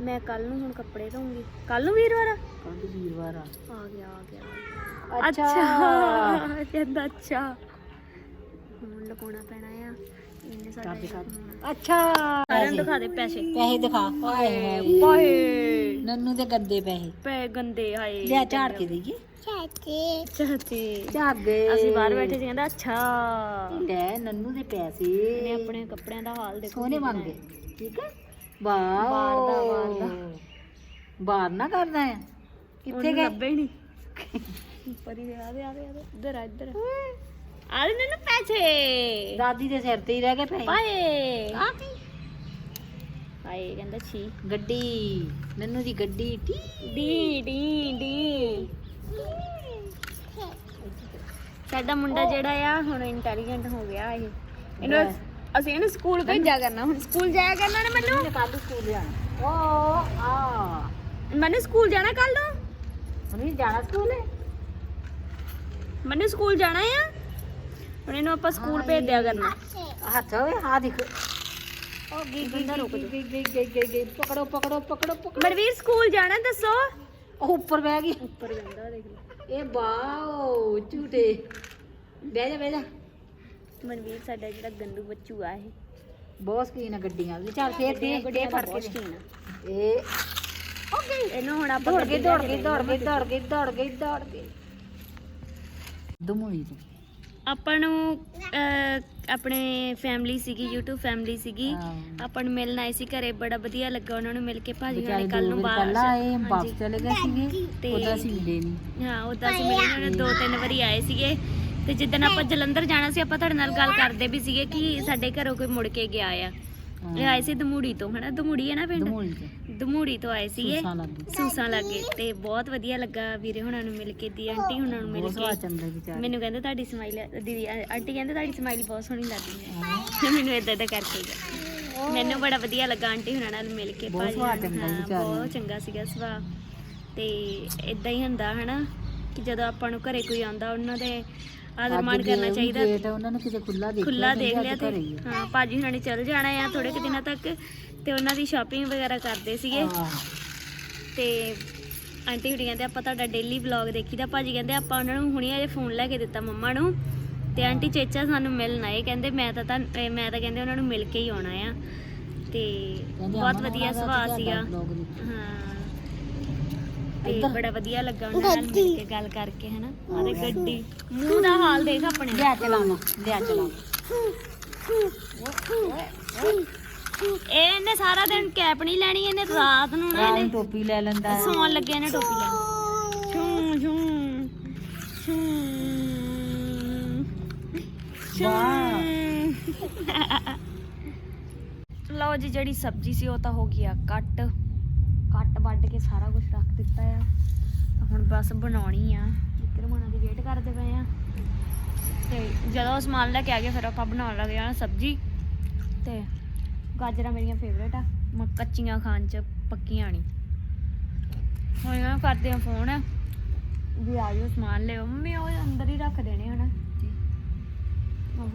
ਮੈਂ ਕੱਲ ਨੂੰ ਹੁਣ ਕੱਪੜੇ ਧੋਉਂਗੀ ਕੱਲ ਨੂੰ ਵੀਰਵਾਰ ਆ? ਕੱਲ ਵੀਰਵਾਰ ਆ। ਆ ਗਿਆ ਆ ਗਿਆ। ਅੱਛਾ। ਕਹਿੰਦਾ ਅੱਛਾ। ਹੁਣ ਲਗਾਉਣਾ ਪੈਣਾ ਆ। ਇਹਨੇ ਸਾਡਾ ਅੱਛਾ। ਸਾਰਿਆਂ ਨੂੰ ਦਿਖਾ ਦੇ ਪੈਸੇ। ਪੈਸੇ ਦਿਖਾ। ਹਾਏ। ਪਾਏ ਨੰਨੂ ਦੇ ਗੰਦੇ ਪੈਸੇ। ਪੈ ਗੰਦੇ ਹਾਏ। ਲਿਆ ਝਾੜ ਕੇ ਦੇਈਏ। ਚਾਚੇ। ਝਾੜ ਗਏ ਅਸੀਂ ਬਾਹਰ ਬੈਠੇ ਸੀ ਕਹਿੰਦਾ ਅੱਛਾ। ਲੈ ਨੰਨੂ ਦੇ ਪੈਸੇ। ਇਹਨੇ ਆਪਣੇ ਕੱਪੜਿਆਂ ਦਾ ਹਾਲ ਦੇਖੋ ਸੋਹਣੇ ਬਣ ਗਏ ਠੀਕ ਹੈ? ਵਾਓ ਬਾਹਰ ਦਾ, ਬਾਹਰ ਦਾ। ਬਾਹਰ ਨਾ ਕਰਦਾ ਹੈ। ਕਿੱਥੇ ਗਏ? ਲੱਭੇ ਨਹੀਂ। ਪਰੀ ਆ ਦੇ ਆ ਦੇ ਆ ਦੇ ਇੱਧਰ ਆ ਇੱਧਰ ਆ। ਦੇ ਨਾ ਪੈਸੇ। ਦਾਦੀ ਦੇ ਸਿਰ ਤੇ ਹੀ ਰਹਿ ਗਏ ਪੈਸੇ ਪਾਏ ਹਾਏ ਕਹਿੰਦਾ ਛੀ। ਗੱਡੀ। ਨੰਨੂ ਦੀ ਗੱਡੀ। T D D D. ਸਾਡਾ ਮੁੰਡਾ ਜਿਹੜਾ ਆ ਹੁਣ ਇੰਟੈਲੀਜੈਂਟ ਹੋ ਗਿਆ ਇਹ। ਇਹਨੂੰ। ਅਸੀਂ ਇਹਨੂੰ ਸਕੂਲ ਭੇਜਿਆ ਕਰਨਾ ਹੁਣ ਸਕੂਲ ਜਾਇਆ ਕਰਨਾ ਨੇ ਮੈਨੂੰ? ਕੱਲ ਸਕੂਲ ਜਾਣਾ ਓ ਆ। ਮੈਨੂੰ ਸਕੂਲ ਜਾਣਾ ਕੱਲ ਨੂੰ? ਹੁਣ ਜਾਣਾ ਸਕੂਲ ਮੈਨੂੰ ਸਕੂਲ ਜਾਣਾ ਆ? ਹੁਣ ਇਹਨੂੰ ਆਪਾਂ ਸਕੂਲ ਭੇਜ ਦਿਆ ਕਰਨਾ। ਹੱਥ ਹੋਵੇ ਹਾਂ ਦੇਖ। ਉਹ ਗੀ ਗਈ ਗਈ ਗਈ ਗਈ ਪਕੜੋ ਪਕੜੋ ਪਕੜੋ ਪਕੜੋ। ਮਨਵੀਰ ਸਕੂਲ ਜਾਣਾ ਦੱਸੋ? ਉਹ ਉੱਪਰ ਬਹਿ ਗਈ। ਉੱਪਰ ਜਾਂਦਾ ਦੇਖ ਲਓ ਇਹ ਬਾਓ ਝੂਟੇ। ਬਹਿ ਜਾ ਬਹਿ ਜਾ। ਮਨਵੀਰ ਸਾਡਾ ਜਿਹੜਾ ਗੰਦੂ ਬੱਚੂ ਆ ਇਹ। ਬਹੁਤ ਸਕੀਨ ਆ ਗੱਡੀਆਂ ਦੀ। ਚੱਲ ਫੇਰ ਦੇ ਦੇ ਫੜ ਕੇ ਦੇ। ਸ਼ਕੀਨ ਇਹ ਇਹਨੂੰ ਹੁਣ ਆਪਾਂ ਦੌੜ ਗੱਡੀ ਗਈ ਲੈ ਦੌੜ ਕੇ ਗਈ ਦੌੜ ਗਈ ਦੌੜ ਗਈ ਦੌੜ ਗਈ ਦੌੜ ਗਈ। ਦਮੂਈ ਤੋਂ ਆਪਾਂ ਨੂੰ ਅਹ, ਆਪਣੇ ਫੈਮਿਲੀ ਸੀਗੀ YouTube ਫੈਮਿਲੀ ਸੀਗੀ। ਹਾਂ। ਆਪਾਂ ਨੂੰ ਮਿਲਣ ਆਏ ਸੀ ਘਰੇ ਬੜਾ ਵਧੀਆ ਲੱਗਾ ਉਹਨਾਂ ਨੂੰ ਮਿਲ ਕੇ। ਭਾਜੀ ਵਿਚਾਰੇ ਨੇ ਦੋ ਕੱਲ ਨੂੰ ਵਾਰ ਬਾਹਰ ਪਹਿਲਾਂ ਆਏ ਹਾਂਜੀ। ਵਾਪਸ ਚਲੇ ਗਏ ਸੀਗੇ ਤੇ- ਉਹਦਾ ਅਸੀਂ ਮਿਲੇ ਨਹੀਂ ਹਾਂ ਉਦਾਂ ਅਸੀਂ ਮਿਲੇ ਉਹਨਾਂ ਨੇ ਦੋ ਤਿੰਨ ਵਾਰੀ ਆਏ ਸੀਗੇ। ਤੇ ਜਿੱਦਣ ਆਪਾਂ ਜਲੰਧਰ ਜਾਣਾ ਸੀ ਆਪਾਂ ਤੁਹਾਡੇ ਨਾਲ ਗੱਲ ਕਰਦੇ ਵੀ ਸੀਗੇ ਕਿ ਸਾਡੇ ਘਰੋਂ ਕੋਈ ਮੁੜ ਕੇ ਗਿਆ ਆ। ਇਹ ਆਏ ਸੀ ਦਮੂੜੀ ਤੋਂ ਹਨਾ? ਦਮੂੜੀ ਹੈ ਨਾ ਪਿੰਡ? ਦਮੂੜੀ ਤੋਂ ਆਏ ਸੀਗੇ। ਸੂਸਾਂ ਲੱਗੀ ਸੂਸਾਂ ਲੱਗੇ ਤੇ ਬਹੁਤ ਵਧੀਆ ਲੱਗਾ ਵੀਰੇ ਹੁਣਾਂ ਨੂੰ ਮਿਲ ਕੇ ਦੀ ਆਂਟੀ ਹੁਣਾਂ ਨੂੰ ਮਿਲ ਬਹੁਤ ਸਵਾਦ ਕੇ ਚੰਦਾ ਵਿਚਾਰੇ ਮੈਨੂੰ ਕਹਿੰਦੇ ਤੁਹਾਡੀ ਸਮਾਈਲ ਦੀਦੀ ਆਂਟੀ ਕਹਿੰਦੇ ਤੁਹਾਡੀ ਸਮਾਈਲ ਬਹੁਤ ਸੋਹਣੀ ਲੱਗਦੀ ਹੈ। ਮੈਨੂੰ ਇਦਾਂ ਇਦਾਂ ਕਰਕੇ ਗਿਆ। ਮੈਨੂੰ ਬੜਾ ਵਧੀਆ ਲੱਗਾ ਆਂਟੀ ਹੁਣਾਂ ਨਾਲ ਮਿਲ ਕੇ ਬਹੁਤ ਭਾਜੀ ਸੁਭਾਅ ਨਾਲ, ਚੰਗਾ ਹਾਂ, ਵਿਚਾਰੇ। ਬਹੁਤ ਚੰਗਾ ਸੀਗਾ ਸੁਭਾਅ। ਤੇ ਇਦਾਂ ਹੀ ਹੁੰਦਾ ਹਨਾ ਕਿ ਜਦੋਂ ਆਪਾਂ ਨੂੰ ਘਰੇ ਕੋਈ ਆਉਂਦਾ ਉਹਨਾਂ ਦੇ ਆਦਰ ਮਾਣ ਕਰਨਾ ਚਾਹੀਦਾ। ਗੇਟ ਉਹਨਾਂ ਨੇ ਕਿਤੇ ਖੁੱਲਾ ਦੇਖਿਆ ਖੁੱਲਾ ਕਹਿੰਦੇ ਦੇਖ ਲਿਆ ਤੇ। ਹਾਂ ਭਾਜੀ ਹੁਣਾਂ ਨੇ ਚੱਲ ਜਾਣਾ ਆ ਥੋੜੇ ਕੁ ਦਿਨਾਂ ਤੱਕ। ਤੇ ਉਹਨਾਂ ਦੀ ਸ਼ਾਪਿੰਗ ਵਗੈਰਾ ਕਰਦੇ ਸੀਗੇ। ਤੇ ਆਂਟੀ ਹੁਣੀ ਕਹਿੰਦੇ ਆਪਾਂ ਤੁਹਾਡਾ ਡੇਲੀ ਵਲੌਗ ਦੇਖੀਦਾ ਭਾਜੀ ਕਹਿੰਦੇ ਆਪਾਂ ਉਹਨਾਂ ਨੂੰ ਹੁਣੀ ਅਜੇ ਫੋਨ ਲੈ ਕੇ ਦਿੱਤਾ ਮੰਮਾ ਨੂੰ। ਤੇ ਆਂਟੀ ਚੇਚਾ ਸਾਨੂੰ ਮਿਲਣ ਆਏ। ਕਹਿੰਦੇ ਮੈਂ ਤਾਂ ਤਾਂ ਮੈਂ ਤਾਂ ਕਹਿੰਦੇ ਉਹਨਾਂ ਨੂੰ ਮਿਲ ਕੇ ਹੀ ਆਉਣਾ ਆ। ਤੇ ਬਹੁਤ ਵਧੀਆ ਸੁਭਾਅ ਸੀਗਾ। ਹਾਂ। ਤੇ ਬੜਾ ਵਧੀਆ ਲੱਗਾ ਉਹਨਾਂ ਨਾਲ ਮਿਲ ਕੇ ਗੱਲ ਕਰਕੇ ਹਨਾ? ਉਹਦੇ ਗੱਡੀ। ਮੂੰਹ ਦਾ ਹਾਲ ਦੇਖ ਆਪਣੇ। ਲਿਆ ਚਲਾਵਾ ਲਿਆ ਚਲਾਵਾ। ਇਹਨੇ ਸਾਰਾ ਦਿਨ ਕੈਪ ਨਹੀਂ ਲੈਣੀ ਇਹਨੇ ਰਾਤ ਨੂੰ ਨਾ ਇਹਨੇ ਟੋਪੀ ਲੈ ਲੈਂਦਾ ਹੈ। ਸੌਣ ਲੱਗਿਆ ਨੇ ਟੋਪੀ ਲੈ ਛੂੰ ਛੂੰ ਛੂੰ ਲਓ ਜੀ ਜਿਹੜੀ ਸਬਜ਼ੀ ਸੀ ਉਹ ਤਾਂ ਹੋ ਗਈ ਆ ਕੱਟ। ਕੱਟ ਵੱਢ ਕੇ ਸਾਰਾ ਕੁਝ ਰੱਖ ਦਿੱਤਾ ਆ। ਤਾਂ ਹੁਣ ਬਸ ਬਣਾਉਣੀ ਆ। ਵਿਕਰਮ ਹੋਣਾ ਦੀ ਵੇਟ ਕਰਦੇ ਪਏ ਆ। ਤੇ ਜਦੋਂ ਸਮਾਨ ਲੈ ਕੇ ਆ ਗਏ ਫਿਰ ਆਪਾਂ ਬਣਾਉਣ ਲੱਗ ਜਾਣਾ ਸਬਜ਼ੀ। ਤੇ ਗਾਜਰਾਂ ਮੇਰੀਆਂ ਫੇਵਰੇਟ ਆ। ਮ ਕੱਚੀਆਂ ਖਾਣ ਚ ਪੱਕੀਆਂ ਨਹੀਂ ਹੁਣ ਇਹਨਾਂ ਨੂੰ ਕਰਦੇ ਆ ਫੋਨ ਵੀ ਆ ਜਾਓ ਸਮਾਨ ਲਿਓ ਮੰਮੀ ਉਹ ਅੰਦਰ ਹੀ ਰੱਖ ਦੇਣੇ ਹਨਾ ਆਹੋ।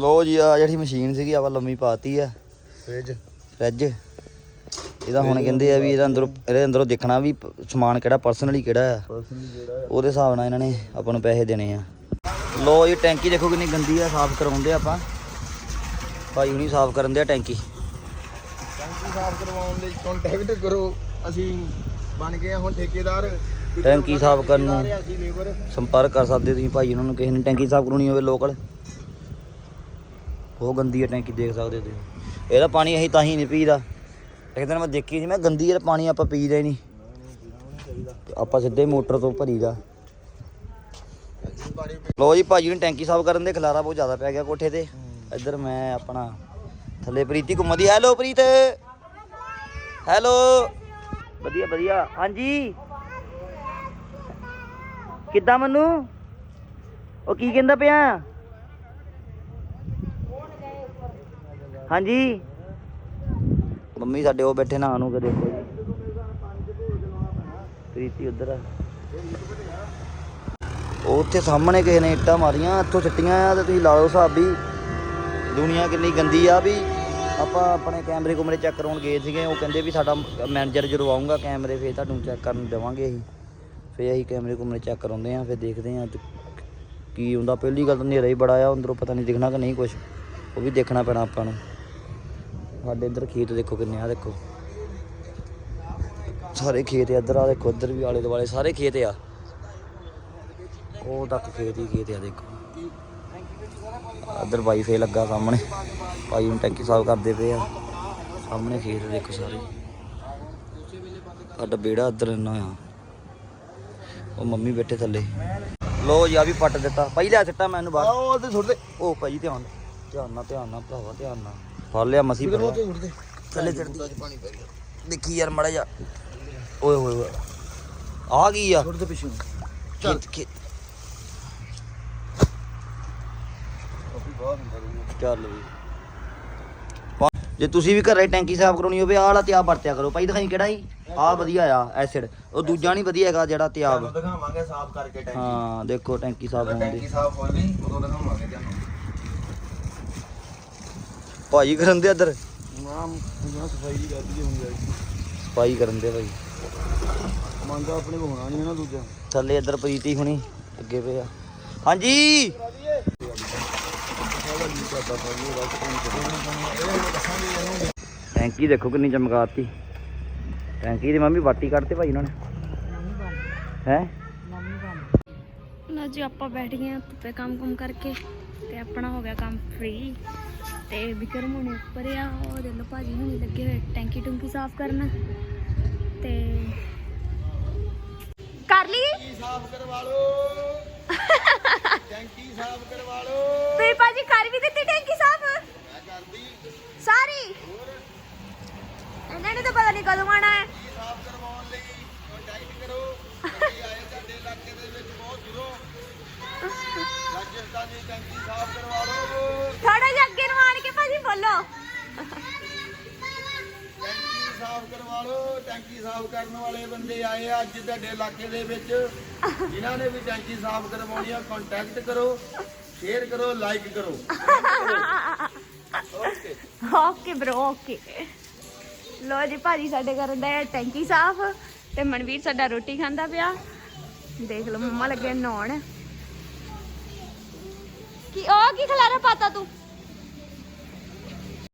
ਲੋ ਜੀ ਆ ਜਿਹੜੀ ਮਸ਼ੀਨ ਸੀਗੀ ਆਪਾਂ ਲੰਮੀ ਪਾਤੀ ਆ। ਫ੍ਰਿਜ ਫ੍ਰਿਜ ਇਹਦਾ ਹੁਣ ਕਹਿੰਦੇ ਆ ਵੀ ਇਹਦਾ ਅੰਦਰੋਂ ਇਹਦੇ ਅੰਦਰੋਂ ਦੇਖਣਾ ਵੀ ਸਮਾਨ ਕਿਹੜਾ ਪਰਸਨਲੀ ਕਿਹੜਾ ਆ। ਪਰਸਨਲੀ ਜਿਹੜਾ ਉਹਦੇ ਹਿਸਾਬ ਨਾਲ ਇਹਨਾਂ ਨੇ ਆਪਾਂ ਨੂੰ ਪੈਸੇ ਦੇਣੇ ਆ। ਲੋ ਇਹ ਟੈਂਕੀ ਦੇਖੋ ਕਿੰਨੀ ਗੰਦੀ ਆ ਸਾਫ਼ ਕਰਾਉਂਦੇ ਆਪਾਂ। ਭਾਈ ਹੁਣੀ ਸਾਫ਼ ਕਰਨ ਦੇ ਆ ਟੈਂਕੀ। ਟੈਂਕੀ ਸਾਫ਼ ਕਰਵਾਉਣ ਲਈ ਕੰਟੈਕਟ ਕਰੋ। ਅਸੀਂ ਬਣ ਗਏ ਹੁਣ ਠੇਕੇਦਾਰ। ਟੈਂਕੀ ਸਾਫ਼ ਕਰਨ ਨੂੰ ਸੰਪਰਕ ਕਰ ਸਕਦੇ ਤੁਸੀਂ ਭਾਈ ਉਹਨਾਂ ਨੂੰ ਕਿਸੇ ਨੇ ਟੈਂਕੀ ਸਾਫ਼ ਕਰਾਉਣੀ ਹੋਵੇ ਲੋਕਲ ਬਹੁਤ ਗੰਦੀ ਹੈ ਟੈਂਕੀ ਦੇਖ ਸਕਦੇ ਤੁਸੀਂ। ਇਹਦਾ ਪਾਣੀ ਅਸੀਂ ਤਾਂ ਹੀ ਨਹੀਂ ਪੀਦਾ। ਇੱਕ ਦਿਨ ਮੈਂ ਦੇਖੀ ਸੀ ਮੈਂ ਗੰਦੀ ਯਾਰ ਪਾਣੀ ਆਪਾਂ ਪੀਦਾ ਹੀ ਨਹੀਂ। ਆਪਾਂ ਸਿੱਧੇ ਮੋਟਰ ਤੋਂ ਭਰੀਦਾ। ਲੋ ਜੀ ਭਾਜੀ ਨੂੰ ਟੈਂਕੀ ਸਾਫ਼ ਕਰਨ ਦੇ ਖਲਾਰਾ ਬਹੁਤ ਜ਼ਿਆਦਾ ਪੈ ਗਿਆ ਕੋਠੇ ਤੇ। ਇੱਧਰ ਮੈਂ ਆਪਣਾ ਥੱਲੇ ਪ੍ਰੀਤੀ ਘੁੰਮਦੀ, ਹੈਲੋ ਪ੍ਰੀਤ। ਹੈਲੋ। ਵਧੀਆ ਵਧੀਆ। ਹਾਂਜੀ। ਕਿੱਦਾਂ ਮਨੂੰ? ਉਹ ਕੀ ਕਹਿੰਦਾ ਪਿਆ? ਹਾਂਜੀ। ਮੰਮੀ ਸਾਡੇ ਉਹ ਬੈਠੇ ਨਾ ਨੂੰ ਕੇ ਦੇਖੋ ਜੀ। ਪ੍ਰੀਤੀ ਉਧਰ ਆ। ਉਹ ਉੱਥੇ ਸਾਹਮਣੇ ਕਿਸੇ ਨੇ ਇੱਟਾਂ ਮਾਰੀਆਂ, ਇੱਥੋਂ ਸਿੱਟੀਆਂ ਆ ਤੇ ਤੁਸੀਂ ਲਾ ਲਓ ਹਿਸਾਬ ਵੀ। ਦੁਨੀਆ ਕਿੰਨੀ ਗੰਦੀ ਆ ਵੀ ਆਪਾਂ ਆਪਣੇ ਕੈਮਰੇ ਕੁਮਰੇ ਚੈੱਕ ਕਰਾਉਣ ਗਏ ਸੀਗੇ, ਉਹ ਕਹਿੰਦੇ ਵੀ ਸਾਡਾ ਮੈਨੇਜਰ ਜਦੋਂ ਆਊਗਾ ਕੈਮਰੇ, ਫੇਰ ਤੁਹਾਨੂੰ ਚੈੱਕ ਕਰਨ ਦੇਵਾਂਗੇ ਅਸੀਂ। ਫੇਰ ਅਸੀਂ ਕੈਮਰੇ ਕੁਮਰੇ ਚੈੱਕ ਕਰਾਉਂਦੇ ਆ ਫਿਰ ਦੇਖਦੇ ਆ ਕੀ ਹੁੰਦਾ। ਪਹਿਲੀ ਗੱਲ ਤਾਂ ਹਨੇਰਾ ਹੀ ਬੜਾ ਆ, ਅੰਦਰੋਂ ਪਤਾ ਨਹੀਂ ਦਿਖਣਾ ਕਿ ਨਹੀਂ ਕੁਝ ਉਹ ਵੀ ਦੇਖਣਾ ਪੈਣਾ ਆਪਾਂ ਨੂੰ। ਸਾਡੇ ਇੱਧਰ ਖੇਤ ਦੇਖੋ ਕਿੰਨੇ ਆ, ਦੇਖੋ। ਸਾਰੇ ਖੇਤ ਆ ਇੱਧਰ, ਆ ਦੇਖੋ ਇੱਧਰ ਵੀ ਆਲੇ ਦੁਆਲੇ ਸਾਰੇ ਖੇਤ ਆ। ਉਹ ਤੱਕ ਖੇਤ ਹੀ ਖੇਤ ਆ, ਦੇਖੋ। ਇੱਧਰ ਵਾਈਫਾਈ ਲੱਗਾ ਸਾਹਮਣੇ। ਭਾਈ ਨੂੰ ਟੈਂਕੀ ਸਾਫ਼ ਕਰਦੇ ਪਏ ਆ। ਸਾਹਮਣੇ ਖੇਤ ਦੇਖੋ ਸਾਰੇ। ਸਾਡਾ ਬੇੜਾ ਇੱਧਰ ਇੰਨਾ ਆ। ਉਹ ਮੰਮੀ ਬੈਠੇ ਥੱਲੇ। ਲੋ ਜੀ ਆ ਵੀ ਪੱਟ ਦਿੱਤਾ। ਭਾਈ ਲਿਆ ਸਿੱਟਾ ਮੈਨੂੰ ਬਾਹਰ। ਆਓ ਤੇ ਦੇ। ਉਹ ਭਾਈ ਧਿਆਨ ਧਿਆਨ ਨਾਲ ਧਿਆਨ ਨਾਲ ਭਰਾਵਾ ਧਿਆਨ ਨਾਲ। ਫੜ ਲਿਆ ਮਸੀ ਉਹ ਦੇ। ਥੱਲੇ ਚੜਦੀ ਪਾਣੀ ਪੈ ਗਿਆ। ਦੇਖੀ ਯਾਰ ਮੜਾ ਜਾ ਓਏ ਹੋਏ ਹੋਏ ਆ ਗਈ ਆ? ਸੁੱਟ ਦੇ ਪਿੱਛੇ ਖੇਤ ਖੇਤ ਕਾਫੀ ਬਾਹਰ ਹੁੰਦਾ ਰਹੂਗਾ ਚੱਲ ਵੀ। ਜੇ ਤੁਸੀਂ ਵੀ ਘਰੇ ਟੈਂਕੀ ਸਾਫ਼ ਕਰਾਉਣੀ ਹੋਵੇ ਆਹ ਵਾਲਾ ਤਿਆਬ ਵਰਤਿਆ ਕਰੋ। ਭਾਈ ਦਿਖਾਈ ਕਿਹੜਾ ਹੀ ਆਹ ਵਧੀਆ ਆ ਐਸਿਡ ਉਹ ਦੂਜਾ ਨਹੀਂ ਵਧੀਆ ਹੈਗਾ ਜਿਹੜਾ ਤਿਆਬ। ਤੁਹਾਨੂੰ ਦਿਖਾਵਾਂਗੇ ਸਾਫ਼ ਕਰਕੇ ਟੈਂਕੀ। ਹਾਂ ਦੇਖੋ ਟੈਂਕੀ ਸਾਫ਼ ਜਦੋਂ ਹੋਣ ਦੀ। ਟੈਂਕੀ ਸਾਫ਼ ਹੋ ਗਈ ਉਦੋਂ ਦਿਖਾਵਾਂਗੇ ਤੁਹਾਨੂੰ। ਭਾਜੀ ਕਰਨ ਦੇ ਇੱਧਰ। ਨਾਮ ਇਹਨਾਂ ਸਫ਼ਾਈ ਦੀ ਕਰਦੀ ਹੁੰਦੀ ਹੈ ਸਫ਼ਾਈ ਕਰਨ ਦੇ ਭਾਈ। ਮੰਨਦਾ ਆਪਣੇ ਕੋ ਹੋਣਾ ਨਹੀਂ ਹੈ ਨਾ ਦੂਜਾ। ਥੱਲੇ ਇੱਧਰ ਪ੍ਰੀਤੀ ਹੁਣੀ ਅੱਗੇ ਪਏ ਆ ਹਾਂਜੀ! ਟੈਂਕੀ ਦੇਖੋ ਕਿੰਨੀ ਚਮਕਾਤੀ। ਟੈਂਕੀ ਦੀ ਮੰਮੀ ਬਾਟੀ ਕੱਢਤੇ ਭਾਈ ਉਹਨਾਂ ਨੇ। ਹੈ? ਲਓ ਜੀ ਆਪਾਂ ਬੈਠ ਗਏ ਧੁੱਪੇ ਕੰਮ ਕੁਮ ਕਰਕੇ ਤੇ ਆਪਣਾ ਹੋ ਗਿਆ ਕੰਮ ਫ੍ਰੀ ਤੇ ਵਿਕਰਮ ਹੁਣੇ ਉੱਪਰ ਆ ਉਹ ਦੇ ਲੋ ਭਾਜੀ ਹੁਣੇ ਲੱਗੇ ਹੋਏ ਟੈਂਕੀ ਟੁੰਕੀ ਸਾਫ਼ ਕਰਨ। ਤੇ ਕਰ ਲਈ? ਸਾਫ਼ ਕਰਵਾ ਲਓ ਟੈਂਕੀ ਸਾਫ਼ ਕਰਵਾ ਲਓ। ਤੇ ਭਾਜੀ ਕਰ ਵੀ ਦਿੱਤੀ ਟੈਂਕੀ ਸਾਫ਼? ਸਾਰੀ? ਇਹਨਾਂ ਨੇ ਤਾਂ ਪਤਾ ਨਹੀਂ ਕਦੋਂ ਆਣਾ ਹੈ। ਸਾਫ਼ ਕਰਵਾਉਣ ਲਈ ਕੰਟੈਕਟ ਕਰੋ ਗੱਡੀ ਆਏ ਤੁਹਾਡੇ ਇਲਾਕੇ ਦੇ ਵਿੱਚ ਬਹੁਤ ਦੂਰੋਂ ਰਾਜਸਥਾਨੀ ਟੈਂਕੀ ਸਾਫ਼ ਕਰਵਾ ਲਓ ਥੋੜਾ ਜਿਹਾ ਅੱਗੇ ਨੂੰ ਆਣ ਕੇ ਭਾਜੀ ਬੋਲੋ। ਟੈਂਕੀ ਸਾਫ਼ ਕਰਵਾ ਲਓ ਟੈਂਕੀ ਸਾਫ਼ ਕਰਨ ਵਾਲੇ ਬੰਦੇ ਆਏ ਆ ਅੱਜ ਤੁਹਾਡੇ ਇਲਾਕੇ ਦੇ ਵਿੱਚ ਜਿਨ੍ਹਾਂ ਨੇ ਵੀ ਟੈਂਕੀ ਸਾਫ਼ ਕਰਵਾਉਣੀ ਆ ਕੰਟੈਕਟ ਕਰੋ। ਸ਼ੇਅਰ ਕਰੋ ਲਾਈਕ ਕਰੋ। ਓਕੇ ਓਕੇ ਬ్రో ਓਕੇ ਲੋ ਜੀ, ਭਾਜੀ ਸਾਡੇ ਕਰਨ ਦਾ ਟੈਂਕੀ ਸਾਫ਼ ਤੇ ਮਨਵੀਰ ਸਾਡਾ ਰੋਟੀ ਖਾਂਦਾ ਪਿਆ। ਦੇਖ ਲਓ, ਮੰਮਾ ਲੱਗੇ ਨਹਾਉਣ। ਕੀ ਉਹ ਕੀ ਖਲਾਰਾ ਪਾਤਾ ਤੂੰ?